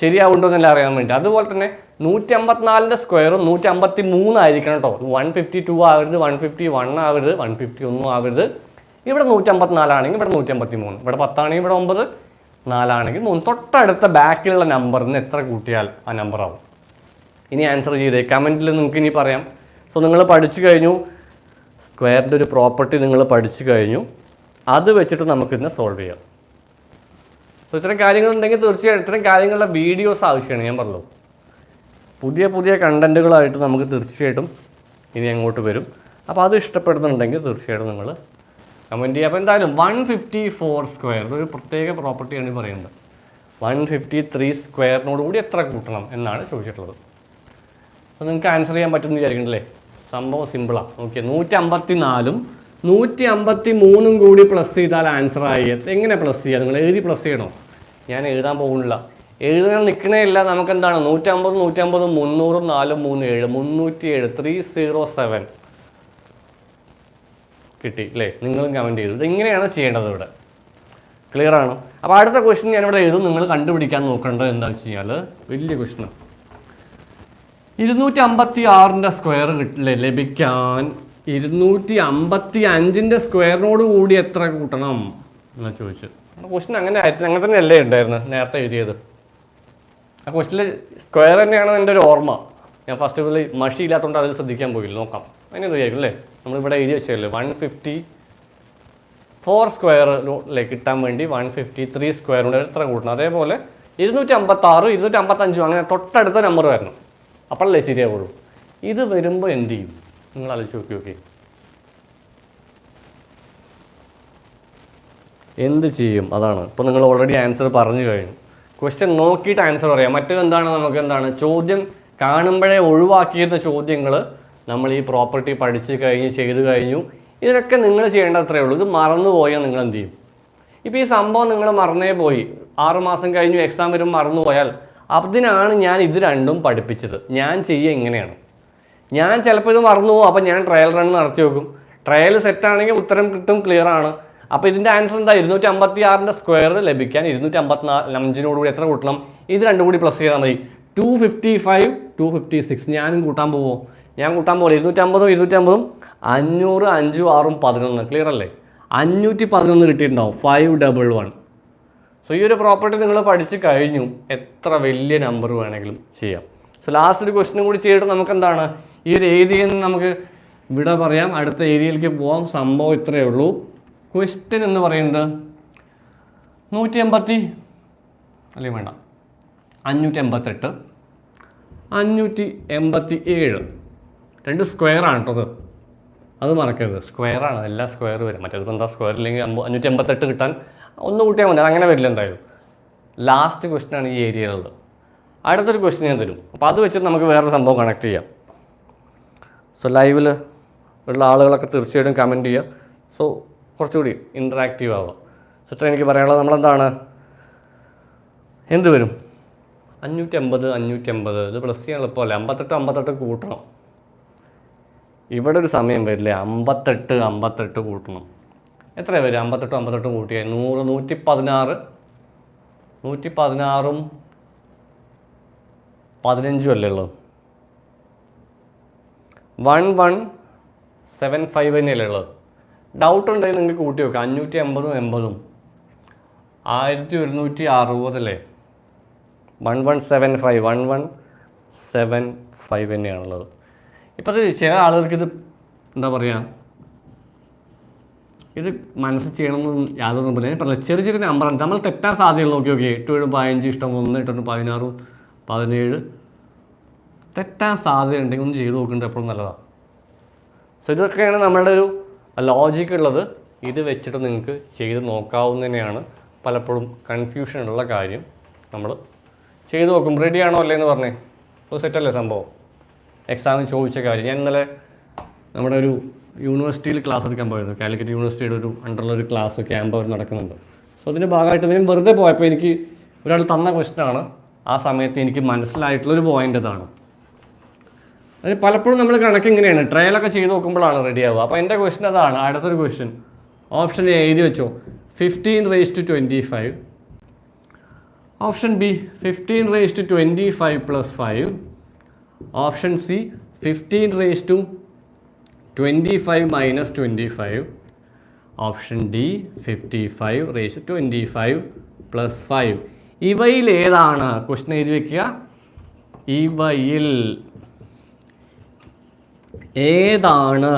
ശരിയാവുണ്ടോ എന്നല്ല അറിയാൻ വേണ്ടി. അതുപോലെ തന്നെ നൂറ്റി അമ്പത്തിനാലിന്റെ സ്ക്വയറും നൂറ്റി അമ്പത്തി മൂന്നായിരിക്കണം കേട്ടോ. വൺ ഫിഫ്റ്റി ടു ആവരുത് വൺ ഫിഫ്റ്റി വൺ ആവരുത് വൺ ഫിഫ്റ്റി ഒന്നും ആവരുത്. ഇവിടെ നൂറ്റി അമ്പത്തിനാലാണെങ്കിൽ ഇവിടെ നൂറ്റി അമ്പത്തി മൂന്ന് ഇവിടെ പത്താണെങ്കിൽ ഇവിടെ ഒമ്പത് നാലാണെങ്കിൽ മൂന്ന്. തൊട്ടടുത്ത ബാക്കിലുള്ള നമ്പറിൽ നിന്ന് എത്ര കൂട്ടിയാൽ ആ നമ്പർ ആവും? ഇനി ആൻസർ ചെയ്തേ. കമന്റിൽ നിങ്ങൾക്ക് ഇനി പറയാം. സോ നിങ്ങൾ പഠിച്ചു കഴിഞ്ഞു. സ്ക്വയറിന്റെ ഒരു പ്രോപ്പർട്ടി നിങ്ങൾ പഠിച്ചു കഴിഞ്ഞു. അത് വെച്ചിട്ട് നമുക്കിതിനെ സോൾവ് ചെയ്യാം. സോ ഇത്തരം കാര്യങ്ങളുണ്ടെങ്കിൽ തീർച്ചയായും ഇത്തരം കാര്യങ്ങളുടെ വീഡിയോസ് ആവശ്യമാണ് ഞാൻ പറഞ്ഞു പുതിയ പുതിയ കണ്ടന്റുകളായിട്ട് നമുക്ക് തീർച്ചയായിട്ടും ഇനി അങ്ങോട്ട് വരും. അപ്പോൾ അത് ഇഷ്ടപ്പെടുന്നുണ്ടെങ്കിൽ തീർച്ചയായിട്ടും നിങ്ങൾ കമന്റ് ചെയ്യുക. അപ്പോൾ എന്തായാലും വൺ ഫിഫ്റ്റി ഫോർ സ്ക്വയർ ഇതൊരു പ്രത്യേക പ്രോപ്പർട്ടിയാണ് പറയുന്നത്. വൺ ഫിഫ്റ്റി ത്രീ സ്ക്വയറിനോട് കൂടി എത്ര കൂട്ടണം എന്നാണ് ചോദിച്ചിട്ടുള്ളത്. അപ്പോൾ നിങ്ങൾക്ക് ആൻസർ ചെയ്യാൻ പറ്റുമെന്ന് വിചാരിക്കണ്ടല്ലേ സംഭവം സിമ്പിളാണ് ഓക്കെ നൂറ്റി അമ്പത്തി നാലും നൂറ്റി അമ്പത്തി മൂന്നും കൂടി പ്ലസ് ചെയ്താൽ ആൻസർ ആയി. എങ്ങനെ പ്ലസ് ചെയ്യുക നിങ്ങൾ എഴുതി പ്ലസ് ചെയ്യണോ? ഞാൻ എഴുതാൻ പോകുന്നില്ല. എഴുതാൻ നിൽക്കണേ ഇല്ല. നമുക്ക് എന്താണ്? നൂറ്റമ്പത് നൂറ്റമ്പത് മുന്നൂറും നാലും മൂന്ന് ഏഴ്. മുന്നൂറ്റി ഏഴ് ത്രീ സീറോ സെവൻ കിട്ടി അല്ലേ? നിങ്ങളും കമന്റ് ചെയ്തു. ഇതെങ്ങനെയാണ് ചെയ്യേണ്ടത് ഇവിടെ. ക്ലിയർ ആണ്? അപ്പോൾ അടുത്ത ക്വസ്റ്റ്യൻ ഞാനിവിടെ എഴുതും. നിങ്ങൾ കണ്ടുപിടിക്കാൻ നോക്കേണ്ടത് എന്താണെന്ന് വെച്ച് കഴിഞ്ഞാൽ വലിയ ക്വസ്റ്റ്യൻ ഇരുന്നൂറ്റി അമ്പത്തി ആറിന്റെ സ്ക്വയർ ലഭിക്കാൻ ഇരുന്നൂറ്റി അമ്പത്തി അഞ്ചിന്റെ സ്ക്വയറിനോട് കൂടി എത്ര കൂട്ടണം? എന്ന് ചോദിച്ചു. ക്വസ്റ്റ്യൻ അങ്ങനെ ആയിരുന്നു അങ്ങനെ തന്നെ അല്ലേ ഉണ്ടായിരുന്നു നേരത്തെ എഴുതിയത്. ആ ക്വസ്റ്റിൽ സ്ക്വയർ തന്നെയാണ് എന്റെ ഒരു ഓർമ്മ. ഞാൻ ഫസ്റ്റ് മുതൽ മഷി ഇല്ലാത്തതുകൊണ്ട് അതിൽ ശ്രദ്ധിക്കാൻ പോയില്ല. നോക്കാം. അതിനെ ചോദിക്കും അല്ലേ? നമ്മളിവിടെ എഴുതി വെച്ചല്ലേ വൺ ഫിഫ്റ്റി ഫോർ സ്ക്വയറിലേക്ക് കിട്ടാൻ വേണ്ടി വൺ ഫിഫ്റ്റി ത്രീ സ്ക്വയറിനോട് എത്ര കൂട്ടണം? അതേപോലെ ഇരുന്നൂറ്റി അമ്പത്താറ് ഇരുന്നൂറ്റി അമ്പത്തഞ്ചും അങ്ങനെ തൊട്ടടുത്ത നമ്പർ വരണം. അപ്പോഴല്ലേ ശരിയാവുള്ളൂ. ഇത് വരുമ്പോൾ എന്ത് ചെയ്യും? നിങ്ങൾ ആലോചിച്ച് നോക്കി നോക്കി. എന്ത് ചെയ്യും? അതാണ്. ഇപ്പോൾ നിങ്ങൾ ഓൾറെഡി ആൻസർ പറഞ്ഞു കഴിഞ്ഞു. ക്വസ്റ്റ്യൻ നോക്കിയിട്ട് ആൻസർ പറയാം. മറ്റേതെന്താണ് നമുക്ക് എന്താണ്? ചോദ്യം കാണുമ്പോഴേ ഒഴിവാക്കിയിരുന്ന ചോദ്യങ്ങൾ നമ്മൾ ഈ പ്രോപ്പർട്ടി പഠിച്ച് കഴിഞ്ഞ് ചെയ്തു കഴിഞ്ഞു. ഇതൊക്കെ നിങ്ങൾ ചെയ്യേണ്ട അത്രേ ഉള്ളൂ. ഇത് മറന്നുപോയാൽ നിങ്ങൾ എന്ത് ചെയ്യും? ഇപ്പോൾ ഈ സംഭവം നിങ്ങൾ മറന്നേ പോയി. ആറുമാസം കഴിഞ്ഞു എക്സാം വരും മറന്നുപോയാൽ അതിനാണ് ഞാൻ ഇത് രണ്ടും പഠിപ്പിച്ചത്. ഞാൻ ചെയ്യുക ഇങ്ങനെയാണ്. ഞാൻ ചിലപ്പോൾ ഇത് മറന്നു പോകും. അപ്പോൾ ഞാൻ ട്രയൽ റൺ നടത്തി നോക്കും ട്രയൽ സെറ്റാണെങ്കിൽ ഉത്തരം കിട്ടും ക്ലിയർ ആണ്. അപ്പോൾ ഇതിന്റെ ആൻസർ എന്താ? ഇരുന്നൂറ്റി അമ്പത്തി ആറിന്റെ സ്ക്വയർ ലഭിക്കാൻ ഇരുന്നൂറ്റി അമ്പത്തിനാല് അഞ്ചിനോട് കൂടി എത്ര കൂട്ടണം? ഇത് രണ്ടും കൂടി പ്ലസ് ചെയ്താൽ മതി. Two fifty five two fifty six ഞാനും കൂട്ടാൻ പോവോ? ഞാൻ കൂട്ടാൻ പോലെ ഇരുന്നൂറ്റമ്പതും ഇരുന്നൂറ്റമ്പതും അഞ്ഞൂറ് അഞ്ചും ആറും പതിനൊന്ന്. ക്ലിയർ അല്ലേ? അഞ്ഞൂറ്റി പതിനൊന്ന് കിട്ടിയിട്ടുണ്ടാവും. ഫൈവ് ഡബിൾ വൺ സോ ഈ ഒരു പ്രോപ്പർട്ടി നിങ്ങൾ പഠിച്ച് കഴിഞ്ഞു. എത്ര വലിയ നമ്പർ വേണമെങ്കിലും ചെയ്യാം. സോ ലാസ്റ്റ് ഒരു ക്വസ്റ്റിനും കൂടി ചെയ്തിട്ട് നമുക്ക് എന്താണ് ഈ ഒരു ഏരിയയിൽ നിന്ന് നമുക്ക് വിട പറയാം. അടുത്ത ഏരിയയിലേക്ക് പോകാം സംഭവം ഇത്രയേ ഉള്ളൂ. ക്വസ്റ്റ്യൻ എന്ന് പറയുന്നത് നൂറ്റി എൺപത്തി അല്ലെങ്കിൽ വേണ്ട. അഞ്ഞൂറ്റി എൺപത്തെട്ട് അഞ്ഞൂറ്റി എൺപത്തി ഏഴ് രണ്ട് സ്ക്വയറാണ് കേട്ടോ അത്. മറക്കരുത്. സ്ക്വയറാണ് എല്ലാ സ്ക്വയർ വരും. മറ്റേത് എന്താ സ്ക്വയർ ഇല്ലെങ്കിൽ അഞ്ഞൂറ്റി എൺപത്തെട്ട് കിട്ടാൻ ഒന്ന് കൂട്ടിയാൽ മതി. അങ്ങനെ വരില്ല എന്തായാലും. ലാസ്റ്റ് ക്വസ്റ്റ്യൻ ആണ് ഈ ഏരിയയിലുള്ളത്. അടുത്തൊരു ക്വസ്റ്റ്യൻ ഞാൻ തരും. അപ്പോൾ അത് വെച്ചിട്ട് നമുക്ക് വേറൊരു സംഭവം കണക്ട് ചെയ്യാം. സോ ലൈവിൽ ഉള്ള ആളുകളൊക്കെ തീർച്ചയായിട്ടും കമന്റ് ചെയ്യുക. സോ കുറച്ചുകൂടി ഇൻട്രാക്റ്റീവ് ആവുക. സോ ഇത്ര എനിക്ക് പറയാനുള്ളത്. നമ്മളെന്താണ്? എന്ത് വരും അഞ്ഞൂറ്റി അമ്പത് അഞ്ഞൂറ്റി അമ്പത് ഇത് പ്ലസ് ചെയ്യാൻ എളുപ്പമല്ലേ? അമ്പത്തെട്ട് അമ്പത്തെട്ട് കൂട്ടണം. ഇവിടെ ഒരു സമയം വരില്ലേ? അമ്പത്തെട്ട് അമ്പത്തെട്ട് കൂട്ടണം. എത്ര വരും അമ്പത്തെട്ട് അമ്പത്തെട്ട് കൂട്ടിയാൽ നൂറ് നൂറ്റി പതിനാറ് നൂറ്റി പതിനാറും പതിനഞ്ചും അല്ലേ ഉള്ളത് വൺ വൺ സെവൻ ഫൈവ് തന്നെയല്ലേ ഉള്ളത്? ഡൗട്ട് ഉണ്ടെങ്കിൽ നിങ്ങൾക്ക് കൂട്ടി വെക്കാം അഞ്ഞൂറ്റി എൺപതും എൺപതും. ആയിരത്തി ഒരുന്നൂറ്റി അറുപതല്ലേ one one seven five one one seven five തന്നെയാണുള്ളത്. ഇപ്പം ഇത് ചില ആളുകൾക്ക് ഇത് എന്താ പറയുക ഇത് മനസ്സ് ചെയ്യണമെന്ന് യാതൊന്നും ഞാൻ പറഞ്ഞില്ല ചെറിയ ചെറിയ നമ്പറാണ് നമ്മൾ തെറ്റാൻ സാധ്യതയുള്ളൂ നോക്കി നോക്കി എട്ട് ഏഴ് പതിനഞ്ച് ഇഷ്ടം ഒന്ന് എട്ടൊന്ന് പതിനാറ് പതിനേഴ് തെറ്റാൻ സാധ്യത ഉണ്ടെങ്കിൽ ഒന്ന് ചെയ്ത് നോക്കേണ്ടത് എപ്പോഴും നല്ലതാണ് സോ ഇതൊക്കെയാണ് നമ്മളുടെ ഒരു ലോജിക് ഉള്ളത്. ഇത് വെച്ചിട്ട് നിങ്ങൾക്ക് ചെയ്ത് നോക്കാവുന്നതിനെയാണ് പലപ്പോഴും കൺഫ്യൂഷൻ ഉള്ള കാര്യം നമ്മൾ ചെയ്ത് നോക്കും. റെഡി ആണോ അല്ലേ എന്ന് പറഞ്ഞേ. അപ്പോൾ സെറ്റല്ലേ സംഭവം? എക്സാമിന് ചോദിച്ച കാര്യം. ഞാൻ ഇന്നലെ നമ്മുടെ ഒരു യൂണിവേഴ്സിറ്റിയിൽ ക്ലാസ് എടുക്കാൻ പോയിരുന്നു. കാലിക്കറ്റ് യൂണിവേഴ്സിറ്റിയുടെ ഒരു അണ്ടറിലൊരു ഒരു ക്ലാസ് ക്യാമ്പ് അവർ നടക്കുന്നുണ്ട്. സോ അതിന്റെ ഭാഗമായിട്ട് ഞാൻ വെറുതെ പോയപ്പോൾ എനിക്ക് ഒരാൾ തന്ന ക്വസ്റ്റനാണ് ആ സമയത്ത് എനിക്ക് മനസ്സിലായിട്ടുള്ളൊരു പോയിന്റ് ഇതാണ്. അത് പലപ്പോഴും നമ്മൾ കണക്ക് ഇങ്ങനെയാണ്. ട്രയലൊക്കെ ചെയ്ത് നോക്കുമ്പോഴാണ് റെഡി ആവുക. അപ്പോൾ എന്റെ ക്വസ്റ്റൻ അതാണ്. അടുത്തൊരു ക്വസ്റ്റ്യൻ ഓപ്ഷൻ എ എഴുതി വെച്ചോ. Fifteen raise to twenty five option B fifteen raise to twenty five plus five option C fifteen raise to twenty five minus twenty five option D fifty five raise twenty five plus five ഇവയിൽ ഏതാണ്? ക്വസ്റ്റൻ എഴുതി വയ്ക്കുക ഇവയിൽ ഏതാണ്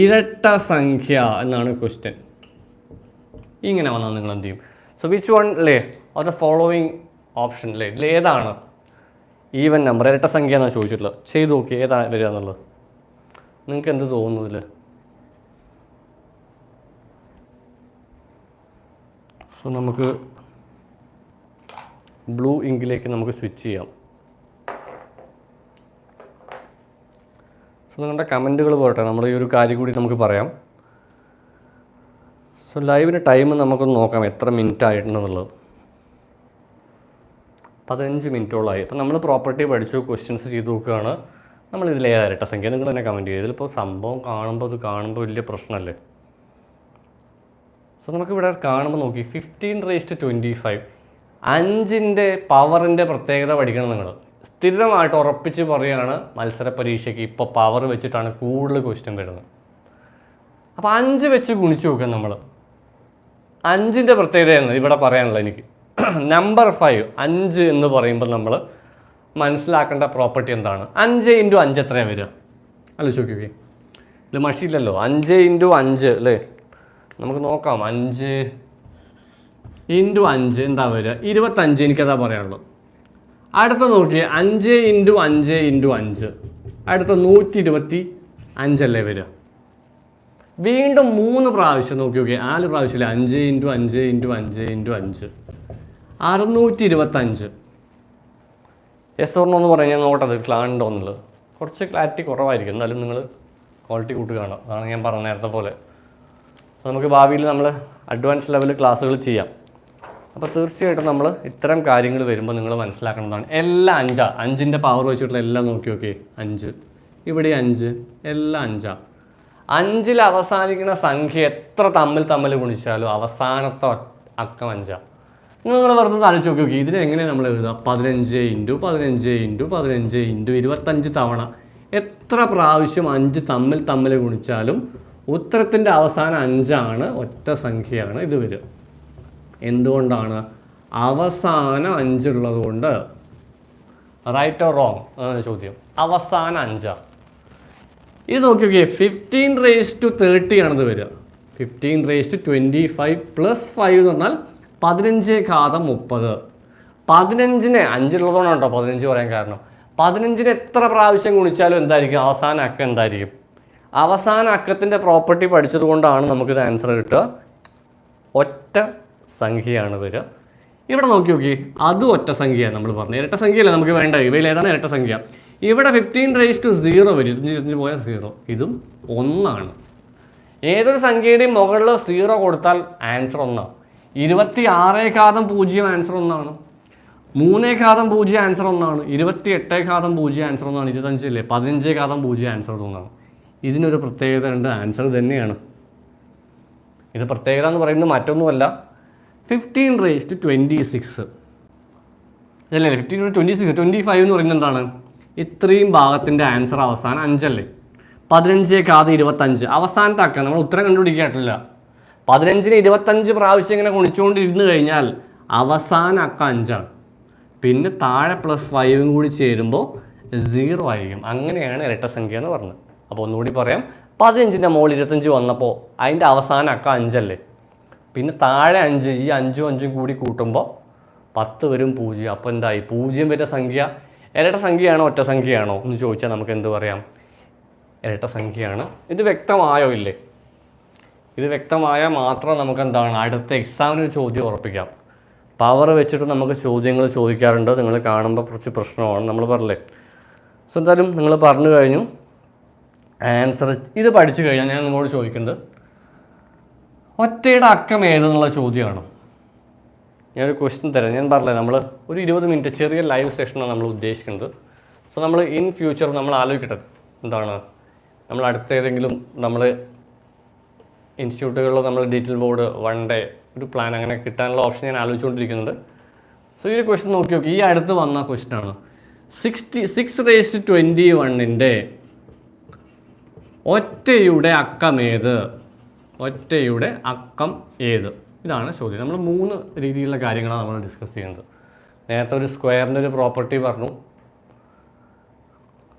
ഇരട്ട സംഖ്യ എന്നാണ് ക്വസ്റ്റ്യൻ ഇങ്ങനെ വന്നാൽ നിങ്ങൾ എന്ത് ചെയ്യും? സോ വിച്ച് വൺ അല്ലേ ഓർ ദ ഫോളോവിങ് ഓപ്ഷൻ അല്ലേ ഇതിൽ ഏതാണ്? ഈവൻ നമ്പർ ഇരട്ട സംഖ്യ എന്നാണ് ചോദിച്ചിട്ടുള്ളത്. ചെയ്ത് നോക്കി ഏതാണ് വരിക എന്നുള്ളത്. നിങ്ങൾക്ക് എന്ത് തോന്നുന്നു ഇതിൽ സോ നമുക്ക് ബ്ലൂ ഇങ്കിലേക്ക് നമുക്ക് സ്വിച്ച് ചെയ്യാം. സോ നിങ്ങളുടെ കമന്റുകൾ പോട്ടെ നമ്മൾ ഈ ഒരു കാര്യം കൂടി നമുക്ക് പറയാം. സോ ലൈവിന് ടൈം നമുക്കൊന്ന് നോക്കാം എത്ര മിനിറ്റ് ആയിട്ടുണ്ടെന്നുള്ളത്. പതിനഞ്ച് മിനിറ്റോളമായി അപ്പോൾ നമ്മൾ പ്രോപ്പർട്ടി പഠിച്ചു ക്വസ്റ്റ്യൻസ് ചെയ്ത് നോക്കുകയാണ്. നമ്മൾ ഇതിൽ ഇരട്ട സംഖ്യ? നിങ്ങൾ തന്നെ കമന്റ് ചെയ്യുക. ഇതിലിപ്പോൾ സംഭവം കാണുമ്പോൾ അത് കാണുമ്പോൾ വലിയ പ്രശ്നമല്ലേ? സോ നമുക്കിവിടെ കാണുമ്പോൾ നോക്കി. ഫിഫ്റ്റീൻ റേസ്റ്റ് ട്വന്റി ഫൈവ് അഞ്ചിന്റെ പവറിന്റെ പ്രത്യേകത പഠിക്കണം നിങ്ങൾ. സ്ഥിരമായിട്ട് ഉറപ്പിച്ച് പറയുകയാണ് മത്സര പരീക്ഷയ്ക്ക് ഇപ്പോൾ പവർ വെച്ചിട്ടാണ് കൂടുതൽ ക്വസ്റ്റ്യൻ വരുന്നത്. അപ്പോൾ അഞ്ച് വെച്ച് ഗുണിച്ച് നോക്കാം നമ്മൾ അഞ്ചിന്റെ പ്രത്യേകതയാണ് ഇവിടെ പറയാനുള്ളത് എനിക്ക്. നമ്പർ ഫൈവ് അഞ്ച് എന്ന് പറയുമ്പോൾ നമ്മൾ മനസ്സിലാക്കേണ്ട പ്രോപ്പർട്ടി എന്താണ്? അഞ്ച് ഇന്റു അഞ്ച് എത്രയാണ് വരിക? അല്ല ചോദിക്കേ ഇത് മഷിയില്ലല്ലോ. അഞ്ച് ഇന്റു അഞ്ച് അല്ലേ? നമുക്ക് നോക്കാം. അഞ്ച് ഇന്റു അഞ്ച് എന്താ വരിക? ഇരുപത്തഞ്ച് എനിക്കതാ പറയാനുള്ളത്. അടുത്ത നോക്കിയേ അഞ്ച് ഇന്റു അഞ്ച് ഇന്റു അഞ്ച്. അടുത്ത നൂറ്റി ഇരുപത്തി അഞ്ചല്ലേ വരിക. വീണ്ടും മൂന്ന് പ്രാവശ്യം നോക്കി നോക്കി നാല് പ്രാവശ്യമില്ല അഞ്ച് ഇന്റു അഞ്ച് ഇന്റു അഞ്ച് ഇന്റു അഞ്ച്. അറുന്നൂറ്റി ഇരുപത്തഞ്ച് എസ് ഓർണോ എന്ന് പറഞ്ഞാൽ ഞാൻ നോട്ടത് ക്ലാണ്ടോ എന്നുള്ളത്. കുറച്ച് ക്ലാരിറ്റി കുറവായിരിക്കും. എന്നാലും നിങ്ങൾ ക്വാളിറ്റി കൂട്ടി കാണാം. അതാണ് ഞാൻ പറഞ്ഞ നേരത്തെ പോലെ. നമുക്ക് ഭാവിയിൽ നമ്മൾ അഡ്വാൻസ് ലെവൽ ക്ലാസ്സുകൾ ചെയ്യാം. അപ്പോൾ തീർച്ചയായിട്ടും നമ്മൾ ഇത്തരം കാര്യങ്ങൾ വരുമ്പോൾ നിങ്ങൾ മനസ്സിലാക്കേണ്ടതാണ് എല്ലാം അഞ്ചാ അഞ്ചിന്റെ പവർ വെച്ചിട്ടുള്ള എല്ലാം നോക്കി നോക്കി അഞ്ച്. ഇവിടെ അഞ്ച് എല്ലാം അഞ്ചാ. അഞ്ചിൽ അവസാനിക്കുന്ന സംഖ്യ എത്ര തമ്മിൽ തമ്മിൽ ഗുണിച്ചാലും അവസാനത്തെ അക്കം അഞ്ചാ. നിങ്ങൾ വെറുതെ തലച്ച് നോക്കി നോക്കി ഇതിനെ എങ്ങനെയാണ് നമ്മൾ എഴുതുക? പതിനഞ്ച് ഇന്റു പതിനഞ്ച് ഇന്റു പതിനഞ്ച് ഇന്റു ഇരുപത്തഞ്ച് തവണ. എത്ര പ്രാവശ്യം അഞ്ച് തമ്മിൽ തമ്മിൽ ഗുണിച്ചാലും ഉത്തരത്തിന്റെ അവസാനം അഞ്ചാണ് ഒറ്റ സംഖ്യയാണ് ഇത് വരിക. എന്തുകൊണ്ടാണ്? അവസാന അഞ്ചുള്ളത് കൊണ്ട്. റൈറ്റ് ഓർ റോങ് അതാണ് ചോദ്യം. അവസാന അഞ്ചാണ് ഇത് നോക്കി നോക്കിയേ ഫിഫ്റ്റീൻ റേസ് ടു തേർട്ടി ആണിത് വരിക. Fifteen raise to twenty five plus five എന്ന് പറഞ്ഞാൽ പതിനഞ്ച് ഘാതം മുപ്പത്. പതിനഞ്ചിന് അഞ്ചുള്ളതുകൊണ്ടാണ് കേട്ടോ പതിനഞ്ച് പറയാൻ കാരണം. പതിനഞ്ചിന് എത്ര പ്രാവശ്യം ഗുണിച്ചാലും എന്തായിരിക്കും? അവസാന അക്കം എന്തായിരിക്കും? അവസാന അക്കത്തിന്റെ പ്രോപ്പർട്ടി പഠിച്ചത് കൊണ്ടാണ് നമുക്കിത് ആൻസർ കിട്ടുക. ഒറ്റ സംഖ്യയാണ് വരിക. ഇവിടെ നോക്കി നോക്കി അതും ഒറ്റ സംഖ്യയാണ് നമ്മൾ പറഞ്ഞത്. ഇരട്ട സംഖ്യയല്ല നമുക്ക് വേണ്ട ഇവയിൽ ഏതാണ് ഇരട്ട സംഖ്യ? ഇവിടെ ഫിഫ്റ്റീൻ റേസ് ടു സീറോ വരും. ഇരുപത്തഞ്ച് ഇരുപത്തഞ്ച് പോയാൽ സീറോ ഇതും ഒന്നാണ്. ഏതൊരു സംഖ്യയുടെയും മുകളിൽ സീറോ കൊടുത്താൽ ആൻസർ ഒന്നാണ്. ഇരുപത്തി ആറേഘാതം പൂജ്യം ആൻസർ ഒന്നാണ്. മൂന്നേഘാതം പൂജ്യം ആൻസർ ഒന്നാണ്. ഇരുപത്തി എട്ടേഘാതം പൂജ്യം ആൻസർ ഒന്നാണ്. ഇരുപത്തഞ്ചില്ലേ? പതിനഞ്ചേഘാതം പൂജ്യം ആൻസർ ഒന്നാണ്. ഇതിനൊരു പ്രത്യേകത ഉണ്ട് ആൻസർ തന്നെയാണ്. ഇത് പ്രത്യേകത എന്ന് പറയുന്നത് മറ്റൊന്നുമല്ല. Fifteen raise to twenty six അല്ലേ fifteen to twenty six twenty five എന്ന് പറയുന്നത് എന്താണ്? ഇത്രയും ഭാഗത്തിന്റെ ആൻസർ അവസാനം അഞ്ചല്ലേ? പതിനഞ്ചേക്കാതെ ഇരുപത്തഞ്ച്. അവസാനത്തെ അക്കം. നമ്മൾ ഉത്തരം കണ്ടുപിടിക്കാട്ടില്ല പതിനഞ്ചിന് ഇരുപത്തഞ്ച് പ്രാവശ്യം ഇങ്ങനെ കുണിച്ചുകൊണ്ടിരുന്ന് കഴിഞ്ഞാൽ അവസാന അക്കം അഞ്ചാണ്. പിന്നെ താഴെ പ്ലസ് ഫൈവും കൂടി ചേരുമ്പോൾ സീറോ ആയിരിക്കും. അങ്ങനെയാണ് ഇരട്ട സംഖ്യ എന്ന് പറഞ്ഞത്. അപ്പോൾ ഒന്നുകൂടി പറയാം. പതിനഞ്ചിന്റെ മുകളിൽ ഇരുപത്തഞ്ച് വന്നപ്പോൾ അതിന്റെ അവസാന അക്കം അഞ്ചല്ലേ? പിന്നെ താഴെ അഞ്ച് ഈ അഞ്ചും അഞ്ചും കൂടി കൂട്ടുമ്പോൾ പത്ത് വരും പൂജ്യം. അപ്പോൾ എന്തായി? പൂജ്യം വരുന്ന സംഖ്യ ഇരട്ട സംഖ്യയാണോ ഒറ്റ സംഖ്യയാണോ എന്ന് ചോദിച്ചാൽ നമുക്ക് എന്ത് പറയാം? ഇരട്ട സംഖ്യയാണ്. ഇത് വ്യക്തമായോ ഇല്ലേ? ഇത് വ്യക്തമായാൽ മാത്രം നമുക്ക് എന്താണ്? അടുത്ത എക്സാമിന് ചോദ്യം ഉറപ്പിക്കാം. പവർ വെച്ചിട്ട് നമുക്ക് ചോദ്യങ്ങൾ ചോദിക്കാറുണ്ട്. നിങ്ങൾ കാണുമ്പോൾ കുറച്ച് പ്രശ്നമാണ്. നമ്മൾ പറഞ്ഞില്ലേ? സോ എന്തായാലും നിങ്ങൾ പറഞ്ഞു കഴിഞ്ഞു. ആൻസർ ഇത് പഠിച്ചു കഴിഞ്ഞാൽ ഞാൻ നിങ്ങളോട് ചോദിക്കുന്നത് ഒറ്റയുടെ അക്കം ഏതെന്നുള്ള ചോദ്യമാണ്. ഞാനൊരു ക്വസ്റ്റ്യൻ തരാം. ഞാൻ പറഞ്ഞത് നമ്മൾ ഒരു ഇരുപത് മിനിറ്റ് ചെറിയ ലൈവ് സെഷനാണ് നമ്മൾ ഉദ്ദേശിക്കുന്നത്. സോ നമ്മൾ ഇൻ ഫ്യൂച്ചർ നമ്മൾ ആലോചിക്കട്ടെ എന്താണ്? നമ്മൾ അടുത്ത ഏതെങ്കിലും നമ്മൾ ഇൻസ്റ്റിറ്റ്യൂട്ടുകളിൽ നമ്മൾ ഡിജിറ്റൽ ബോർഡ് വൺ ഡേ ഒരു പ്ലാൻ അങ്ങനെ കിട്ടാനുള്ള ഓപ്ഷൻ ഞാൻ ആലോചിച്ചുകൊണ്ടിരിക്കുന്നുണ്ട്. സോ ഈ ഒരു ക്വസ്റ്റ്യൻ നോക്കി നോക്കി. ഈ അടുത്ത് വന്ന ക്വസ്റ്റ്യനാണ് സിക്സ്റ്റി സിക്സ് റേസ്റ്റ് ട്വന്റി വണ്ണിന്റെ ഒറ്റയുടെ അക്കമേത് ഒറ്റയുടെ അക്കം ഏത്? ഇതാണ് ചോദ്യം. നമ്മൾ മൂന്ന് രീതിയിലുള്ള കാര്യങ്ങളാണ് നമ്മൾ ഡിസ്കസ് ചെയ്യുന്നത്. നേരത്തെ ഒരു സ്ക്വയറിന്റെ ഒരു പ്രോപ്പർട്ടി പറഞ്ഞു.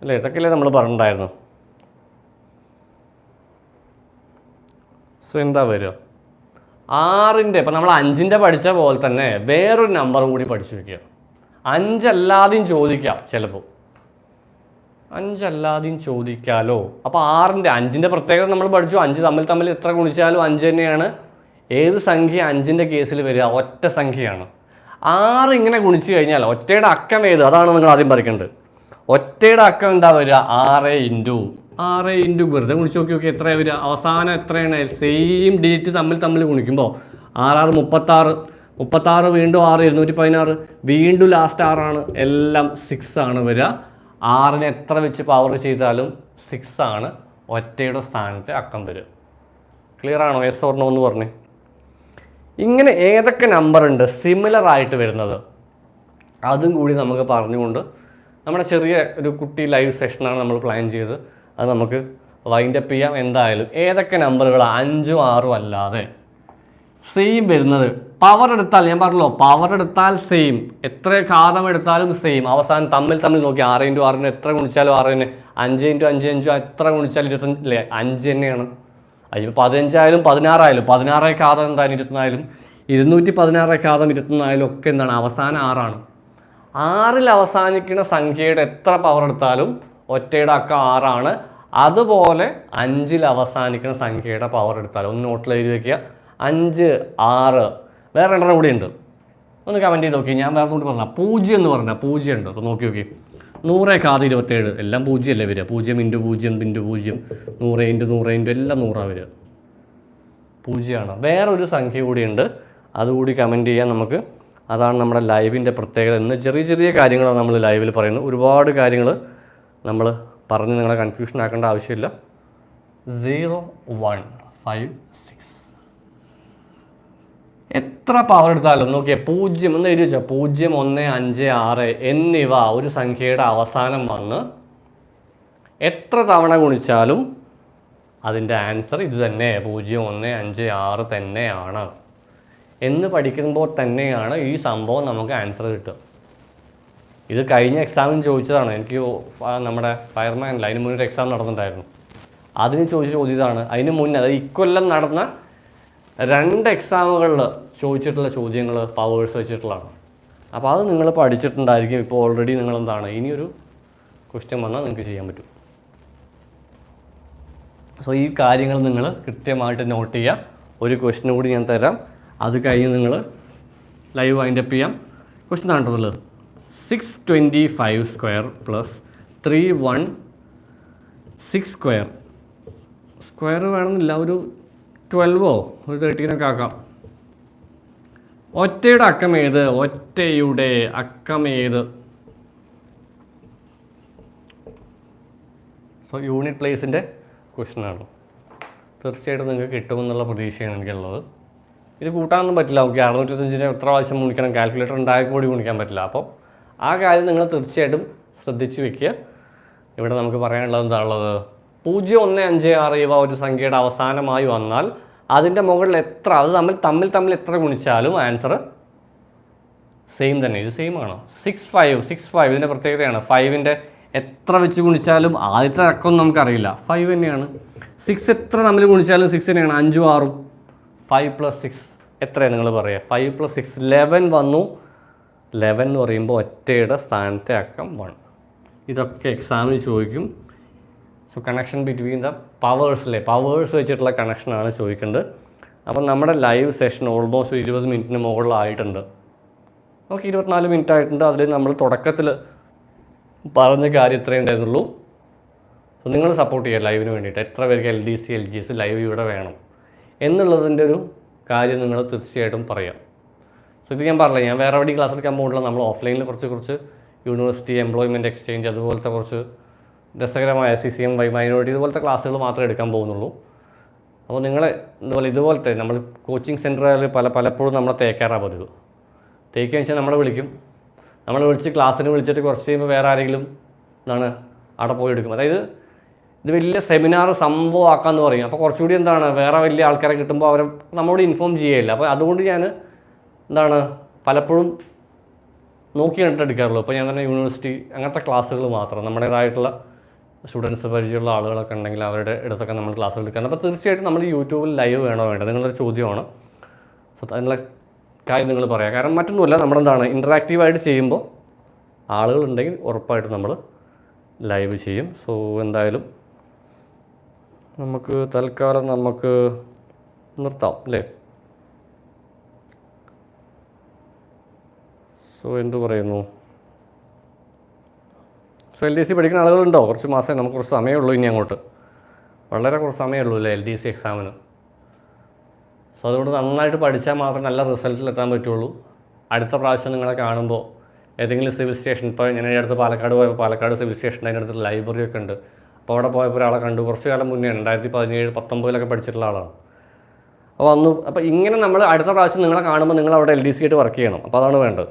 അല്ലേ? ഇതൊക്കെയല്ലേ നമ്മൾ പറഞ്ഞിട്ടുണ്ടായിരുന്നു സോ എന്താ വരിക? ആറിന്റെ ഇപ്പം നമ്മൾ അഞ്ചിന്റെ പഠിച്ച പോലെ തന്നെ വേറൊരു നമ്പറും കൂടി പഠിച്ചു വയ്ക്കുക അഞ്ചല്ലാതെയും ചോദിക്കാം ചിലപ്പോൾ. അഞ്ചല്ലാതെയും ചോദിക്കാലോ? അപ്പോൾ ആറിന്റെ അഞ്ചിന്റെ പ്രത്യേകത നമ്മൾ പഠിച്ചു. അഞ്ച് തമ്മിൽ തമ്മിൽ എത്ര ഗുണിച്ചാലും അഞ്ച് തന്നെയാണ്. ഏത് സംഖ്യ അഞ്ചിന്റെ കേസിൽ വരിക? ഒറ്റ സംഖ്യയാണ്. ആറ് ഇങ്ങനെ ഗുണിച്ചു കഴിഞ്ഞാൽ ഒറ്റയുടെ അക്കം ഏത്? അതാണ് നിങ്ങൾ ആദ്യം പറിക്കേണ്ടത് ഒറ്റയുടെ അക്കം എന്താ വരിക? ആറ് ഇന്റു. ആറ് ഇന്റു വെറുതെ ഗുണിച്ച് നോക്കി നോക്കി എത്രയാണ് വരിക? അവസാനം എത്രയാണ്? സെയിം ഡിജിറ്റ് തമ്മിൽ തമ്മിൽ ഗുണിക്കുമ്പോൾ ആറാറ് മുപ്പത്താറ്. മുപ്പത്താറ് വീണ്ടും ആറ് ഇരുന്നൂറ്റി പതിനാറ്. വീണ്ടും ലാസ്റ്റ് ആറാണ്. എല്ലാം സിക്സ് ആണ് വരിക. ആറിന് എത്ര വെച്ച് പവർ ചെയ്താലും സിക്സ് ആണ് ഒറ്റയുടെ സ്ഥാനത്തെ അക്കം വരും ക്ലിയർ ആണോ? എസ് ഓർണോ എന്ന് പറഞ്ഞ്. ഇങ്ങനെ ഏതൊക്കെ നമ്പർ ഉണ്ട്? സിമിലർ ആയിട്ട് വരുന്നത്. അതും കൂടി നമുക്ക് പറഞ്ഞുകൊണ്ട് നമ്മുടെ ചെറിയ ഒരു കുട്ടി ലൈവ് സെഷനാണ് നമ്മൾ പ്ലാൻ ചെയ്ത് അത് നമുക്ക് വൈൻഡപ്പ് ചെയ്യാം. എന്തായാലും ഏതൊക്കെ നമ്പറുകൾ അഞ്ചും ആറും അല്ലാതെ. സെയിം വരുന്നത് പവർ എടുത്താൽ ഞാൻ പറഞ്ഞല്ലോ പവർ എടുത്താൽ സെയിം എത്ര ഘാതം എടുത്താലും സെയിം അവസാനം തമ്മിൽ തമ്മിൽ നോക്കി ആറ് ഇന്റു ആറിന് എത്ര ഗുണിച്ചാലും ആറ് തന്നെ. അഞ്ച് ഇന്റു അഞ്ച് അഞ്ചു എത്ര ഗുണിച്ചാലും ഇരുപത്തഞ്ച് അല്ലേ? അഞ്ച് തന്നെയാണ്. അതിപ്പോൾ പതിനഞ്ചായാലും പതിനാറായാലും പതിനാറേ ഘാതം എന്തായാലും ഇരുപത്തിനായാലും ഇരുന്നൂറ്റി പതിനാറേ ഘാതം ഇരുപത്തിനായാലും ഒക്കെ എന്താണ്? അവസാനം ആറാണ്. ആറിൽ അവസാനിക്കുന്ന സംഖ്യയുടെ എത്ര പവർ എടുത്താലും ഒറ്റയുടെ അക്ക ആറാണ്. അതുപോലെ അഞ്ചിൽ അവസാനിക്കുന്ന സംഖ്യയുടെ പവർ എടുത്താലും ഒന്ന് നോട്ടിൽ എഴുതി വയ്ക്കുക അഞ്ച് ആറ് വേറെ രണ്ടെണ്ണം കൂടി ഉണ്ട്. ഒന്ന് കമന്റ് ചെയ്ത് നോക്കി. ഞാൻ വേറെ കൂടി പറഞ്ഞാൽ പൂജ്യം എന്ന് പറഞ്ഞാൽ പൂജ്യം ഉണ്ട്. അപ്പോൾ നോക്കി നോക്കി. നൂറേ കാത് ഇരുപത്തേഴ്. എല്ലാം പൂജ്യമല്ലേ വരിക? പൂജ്യം ഇന്റു പൂജ്യം ഇന്റു പൂജ്യം. നൂറ് ഇന്റു നൂറ് ഇന്റു എല്ലാം നൂറാണ് വരിക. പൂജ്യമാണ്. വേറൊരു സംഖ്യ കൂടിയുണ്ട് അതുകൂടി കമന്റ് ചെയ്യാൻ നമുക്ക് അതാണ് നമ്മുടെ ലൈവിന്റെ പ്രത്യേകത. എന്ന് ചെറിയ ചെറിയ കാര്യങ്ങളാണ് നമ്മൾ ലൈവിൽ പറയുന്നത്. ഒരുപാട് കാര്യങ്ങൾ നമ്മൾ പറഞ്ഞ് നിങ്ങളെ കൺഫ്യൂഷൻ ആക്കേണ്ട ആവശ്യമില്ല. സീറോ വൺ ഫൈവ് എത്ര പവർ എടുത്താലും നോക്കിയേ പൂജ്യം എന്ന് എഴുതി വെച്ചാൽ പൂജ്യം ഒന്ന് അഞ്ച് ആറ് എന്നിവ ഒരു സംഖ്യയുടെ അവസാനം വന്ന് എത്ര തവണ ഗുണിച്ചാലും അതിന്റെ ആൻസർ ഇത് തന്നെ പൂജ്യം ഒന്ന് അഞ്ച് ആറ് തന്നെയാണ്. എന്ന് പഠിക്കുമ്പോൾ തന്നെയാണ് ഈ സംഭവം നമുക്ക് ആൻസർ കിട്ടുക. ഇത് കഴിഞ്ഞ എക്സാമിന് ചോദിച്ചതാണ്. എനിക്ക് നമ്മുടെ ഫയർമാനിൽ അതിന് മുന്നേ എക്സാം നടന്നിട്ടുണ്ടായിരുന്നു. അതിന് ചോദിച്ച ചോദ്യതാണ് അതിന് മുന്നേ അതായത് ഇക്കൊല്ലം നടന്ന രണ്ട് എക്സാമുകളിൽ ചോദിച്ചിട്ടുള്ള ചോദ്യങ്ങൾ പവേഴ്സ് വെച്ചിട്ടുള്ളതാണ്. അപ്പോൾ അത് നിങ്ങൾ പഠിച്ചിട്ടുണ്ടായിരിക്കും. ഇപ്പോൾ ഓൾറെഡി നിങ്ങൾ എന്താണ് ഇനിയൊരു ക്വസ്റ്റ്യൻ വന്നാൽ നിങ്ങൾക്ക് ചെയ്യാൻ പറ്റും. സോ ഈ കാര്യങ്ങൾ നിങ്ങൾ കൃത്യമായിട്ട് നോട്ട് ചെയ്യുക ഒരു ക്വസ്റ്റ്യൻ കൂടി ഞാൻ തരാം. അത് കഴിഞ്ഞ് നിങ്ങൾ ലൈവ് വൈൻഡ് അപ്പ് ചെയ്യാം. Question താണ്ടുള്ളത് six twenty five square plus three one six square square വേണമെന്നില്ല ഒരു ട്വൽവോ ഒരു തേർട്ടീനൊക്കെ ആക്കാം. ഒറ്റയുടെ അക്കം ഏത്? ഒറ്റയുടെ അക്കം ഏത്? സോ യൂണിറ്റ് പ്ലേസിന്റെ ക്വസ്റ്റനാണ് തീർച്ചയായിട്ടും നിങ്ങൾക്ക് കിട്ടുമെന്നുള്ള പ്രതീക്ഷയാണ് എനിക്കുള്ളത്. ഇത് കൂട്ടാനൊന്നും പറ്റില്ല. ഓക്കെ അറുന്നൂറ്റഞ്ചിന് എത്ര പ്രാവശ്യം ഗുണിക്കണം കാൽക്കുലേറ്റർ ഉണ്ടായാൽ കൂടി ഗുണിക്കാൻ പറ്റില്ല. അപ്പോൾ ആ കാര്യം നിങ്ങൾ തീർച്ചയായിട്ടും ശ്രദ്ധിച്ച് വെക്കുക. ഇവിടെ നമുക്ക് പറയാനുള്ളത് എന്താ ഉള്ളത്? പൂജ്യം ഒന്ന് അഞ്ച് ആറ് ഇവ ഒരു സംഖ്യയുടെ അവസാനമായി വന്നാൽ അതിന്റെ മുകളിൽ എത്ര? അത് തമ്മിൽ തമ്മിൽ തമ്മിൽ എത്ര ഗുണിച്ചാലും ആൻസർ സെയിം തന്നെ. ഇത് സെയിം ആണ്? സിക്സ് ഫൈവ് സിക്സ് ഫൈവ് ഇതിന്റെ പ്രത്യേകതയാണ്. ഫൈവിന്റെ എത്ര വെച്ച് ഗുണിച്ചാലും ആദ്യത്തെ അക്കം നമുക്കറിയില്ല. ഫൈവ് തന്നെയാണ്. സിക്സ് എത്ര തമ്മിൽ ഗുണിച്ചാലും സിക്സ് തന്നെയാണ്. അഞ്ചും ആറും. ഫൈവ് പ്ലസ് സിക്സ് എത്രയാണ് നിങ്ങൾ പറയുക? ഫൈവ് പ്ലസ് സിക്സ് ലെവൻ വന്നു. ലെവൻ എന്ന് പറയുമ്പോൾ ഒറ്റയുടെ സ്ഥാനത്തെ അക്കം വൺ ഇതൊക്കെ എക്സാമിന് ചോദിക്കും. സോ കണക്ഷൻ ബിറ്റ്വീൻ ദ പവേഴ്സിലെ പവേഴ്സ് വെച്ചിട്ടുള്ള കണക്ഷനാണ് ചോദിക്കേണ്ടത്. അപ്പം നമ്മുടെ ലൈവ് സെഷൻ ഓൾമോസ്റ്റ് ഇരുപത് മിനിറ്റിന് മുകളിലായിട്ടുണ്ട്. നമുക്ക് ഇരുപത്തിനാല് മിനിറ്റ് ആയിട്ടുണ്ട്. അതിൽ നമ്മൾ തുടക്കത്തിൽ പറഞ്ഞ കാര്യം ഇത്രയേ ഉണ്ടായിരുന്നുള്ളൂ. സോ നിങ്ങൾ സപ്പോർട്ട് ചെയ്യുക ലൈവിന് വേണ്ടിയിട്ട്. എത്ര പേർക്ക് L D C L G S live ഇവിടെ വേണം. എന്നുള്ളതിന്റെ ഒരു കാര്യം നിങ്ങൾ തീർച്ചയായിട്ടും പറയാം. സോ ഇത് ഞാൻ പറഞ്ഞില്ല? ഞാൻ വേറെ എവിടെയും ക്ലാസ് എടുക്കാൻ പോകുന്നില്ല. നമ്മൾ ഓഫ്ലൈനിൽ കുറച്ച് കുറച്ച് യൂണിവേഴ്സിറ്റി എംപ്ലോയ്മെന്റ് എക്സ്ചേഞ്ച് അതുപോലത്തെ കുറച്ച് രസകരമായ C C M Y minority ഇതുപോലത്തെ ക്ലാസ്സുകൾ മാത്രമേ എടുക്കാൻ പോകുന്നുള്ളൂ. അപ്പോൾ നിങ്ങൾ ഇതുപോലെ ഇതുപോലത്തെ നമ്മൾ കോച്ചിങ് സെന്ററുകളിൽ പല പലപ്പോഴും നമ്മളെ തേക്കാറാണ് പതിവ്. തേക്കാന്ന് വെച്ചാൽ നമ്മളെ വിളിക്കും. നമ്മളെ വിളിച്ച് ക്ലാസ്സിന് വിളിച്ചിട്ട് കുറച്ച് കഴിയുമ്പോൾ വേറെ ആരെങ്കിലും എന്താണ് അവിടെ പോയി എടുക്കും. അതായത് ഇത് വലിയ സെമിനാർ സംഭവമാക്കാന്ന് പറയും. അപ്പോൾ കുറച്ചുകൂടി എന്താണ് വേറെ വലിയ ആൾക്കാരെ കിട്ടുമ്പോൾ അവരെ നമ്മളോട് ഇൻഫോം ചെയ്യുകയില്ല. അപ്പോൾ അതുകൊണ്ട് ഞാൻ എന്താണ് പലപ്പോഴും നോക്കി കണ്ടിട്ട് എടുക്കാറുള്ളൂ. അപ്പോൾ ഞാൻ തന്നെ യൂണിവേഴ്സിറ്റി അങ്ങനത്തെ ക്ലാസ്സുകൾ മാത്രം നമ്മുടേതായിട്ടുള്ള സ്റ്റുഡൻസ് പരിചയമുള്ള ആളുകളൊക്കെ ഉണ്ടെങ്കിൽ അവരുടെ അടുത്തൊക്കെ നമ്മൾ ക്ലാസ് എടുക്കാൻ. അപ്പോൾ തീർച്ചയായിട്ടും നമ്മൾ യൂട്യൂബിൽ ലൈവ് വേണോ വേണ്ട നിങ്ങളൊരു ചോദ്യമാണ്. സോ അതിനുള്ള കാര്യം നിങ്ങൾ പറയാം. കാരണം മറ്റൊന്നുമല്ല നമ്മളെന്താണ് ഇന്ററാക്റ്റീവായിട്ട് ചെയ്യുമ്പോൾ ആളുകളുണ്ടെങ്കിൽ ഉറപ്പായിട്ട് നമ്മൾ ലൈവ് ചെയ്യും. സോ എന്തായാലും നമുക്ക് തൽക്കാലം നമുക്ക് നിർത്താം അല്ലേ? സോ എന്തു പറയുന്നു? സോ എൽ ഡി സി പഠിക്കുന്ന ആളുകളുണ്ടോ? കുറച്ച് മാസം നമുക്ക് കുറച്ച് സമയമുള്ളൂ ഇനി അങ്ങോട്ട്. വളരെ കുറച്ച് സമയമുള്ളൂ അല്ലേ എൽ ഡി സി എക്സാമിന്? സോ അതുകൊണ്ട് നന്നായിട്ട് പഠിച്ചാൽ മാത്രം നല്ല റിസൾട്ടിൽ എത്താൻ പറ്റുള്ളൂ. അടുത്ത പ്രാവശ്യം നിങ്ങളെ കാണുമ്പോൾ ഏതെങ്കിലും സിവിൽ സ്റ്റേഷൻ ഇപ്പോൾ ഞാൻ അടുത്ത് പാലക്കാട് പോയപ്പോൾ പാലക്കാട് സിവിൽ സ്റ്റേഷൻ അതിന്റെ അടുത്ത് ലൈബ്രറി ഒക്കെ ഉണ്ട്. അപ്പോൾ അവിടെ പോയപ്പോൾ ഒരാളെ കണ്ടു. കുറച്ച് കാലം മുന്നേ രണ്ടായിരത്തി പതിനേഴ് പത്തൊമ്പതിലൊക്കെ പഠിച്ചിട്ടുള്ള ആളാണ്. അപ്പോൾ വന്നു. അപ്പോൾ ഇങ്ങനെ നമ്മൾ അടുത്ത പ്രാവശ്യം നിങ്ങളെ കാണുമ്പോൾ നിങ്ങൾ അവിടെ എൽ ഡി സി ആയിട്ട് വർക്ക് ചെയ്യണം. അപ്പോൾ അതാണ് വേണ്ടത്.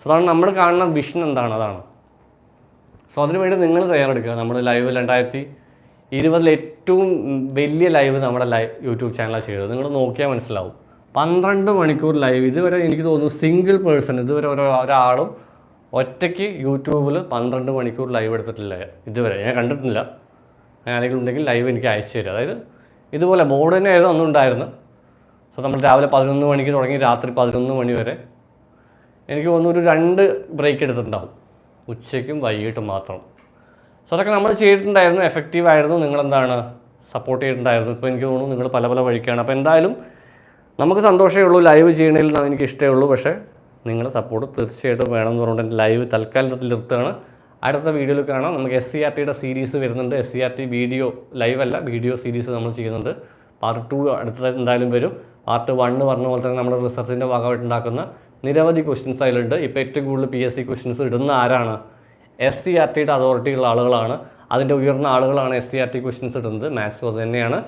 സോ അതാണ് നമ്മൾ കാണുന്ന വിഷൻ എന്താണ്? അതാണ്. സോ അതിനുവേണ്ടി നിങ്ങൾ തയ്യാറെടുക്കുക. നമ്മുടെ ലൈവ് രണ്ടായിരത്തി ഇരുപതിൽ ഏറ്റവും വലിയ ലൈവ് നമ്മുടെ ലൈവ് യൂട്യൂബ് ചാനലാണ് ചെയ്തത്. നിങ്ങൾ നോക്കിയാൽ മനസ്സിലാവും. പന്ത്രണ്ട് മണിക്കൂർ ലൈവ് ഇതുവരെ എനിക്ക് തോന്നുന്നു സിംഗിൾ പേഴ്സൺ ഇതുവരെ ഒരു ഒരാളും ഒറ്റയ്ക്ക് യൂട്യൂബിൽ പന്ത്രണ്ട് മണിക്കൂർ ലൈവ് എടുത്തിട്ടില്ല. ഇതുവരെ. ഞാൻ കണ്ടിട്ടില്ല. ആരെങ്കിലും ഉണ്ടെങ്കിൽ ലൈവ് എനിക്ക് അയച്ചു തരും. അതായത് ഇതുപോലെ ബോർഡ് തന്നെ ആയിരുന്നു അന്നുണ്ടായിരുന്നു സോ നമ്മൾ രാവിലെ പതിനൊന്ന് മണിക്ക് തുടങ്ങി രാത്രി പതിനൊന്ന് മണി വരെ. എനിക്ക് തോന്നുന്നു ഒരു രണ്ട് ബ്രേക്ക് എടുത്തിട്ടുണ്ടാവും. ഉച്ചയ്ക്കും വൈകിട്ടും മാത്രം. സോ അതൊക്കെ നമ്മൾ ചെയ്തിട്ടുണ്ടായിരുന്നു. എഫക്റ്റീവ് ആയിരുന്നു. നിങ്ങളെന്താണ് സപ്പോർട്ട് ചെയ്തിട്ടുണ്ടായിരുന്നു. ഇപ്പോൾ എനിക്ക് തോന്നുന്നു നിങ്ങൾ പല പല വഴിക്കാണ്. അപ്പോൾ എന്തായാലും നമുക്ക് സന്തോഷമേ ഉള്ളൂ. ലൈവ് ചെയ്യണതിൽ എനിക്ക് ഇഷ്ടമേ ഉള്ളൂ. പക്ഷേ നിങ്ങളുടെ സപ്പോർട്ട് തീർച്ചയായിട്ടും വേണമെന്ന് പറഞ്ഞിട്ട് ലൈവ് തൽക്കാലത്തിൽ നിർത്തുകയാണ്. അടുത്ത വീഡിയോയിൽ കാണാം. നമുക്ക് എസ് സി ആർ ടിയുടെ സീരീസ് വരുന്നുണ്ട്. S C R T video live അല്ല വീഡിയോ സീരീസ് നമ്മൾ ചെയ്യുന്നുണ്ട്. പാർട്ട് ടു അടുത്ത എന്തായാലും വരും. പാർട്ട് വണ്ണ് പറഞ്ഞ പോലെ തന്നെ നമ്മുടെ റിസർച്ചിന്റെ ഭാഗമായിട്ട് ഉണ്ടാക്കുന്ന നിരവധി ക്വസ്റ്റ്യൻസ് അതിലുണ്ട് ഇപ്പോൾ ഏറ്റവും കൂടുതൽ പി എസ് സി ക്വസ്റ്റ്യൻസ് ഇടുന്ന ആരാണ്? എസ് സി ആർ ടിയുടെ അതോറിറ്റിയുള്ള ആളുകളാണ്. അതിന്റെ ഉയർന്ന ആളുകളാണ് S C R T questions ഇടുന്നത്. മാത്സും അത് തന്നെയാണ്.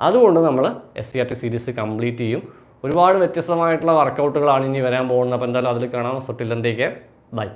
അതുകൊണ്ട് നമ്മൾ S C R T series complete ചെയ്യും. ഒരുപാട് വ്യത്യസ്തമായിട്ടുള്ള വർക്കൗട്ടുകളാണ് ഇനി വരാൻ പോകുന്നത്. അപ്പോൾ എന്തായാലും അതിൽ കാണാം. സൊട്ടില്ലെന്തേക്ക് ബൈ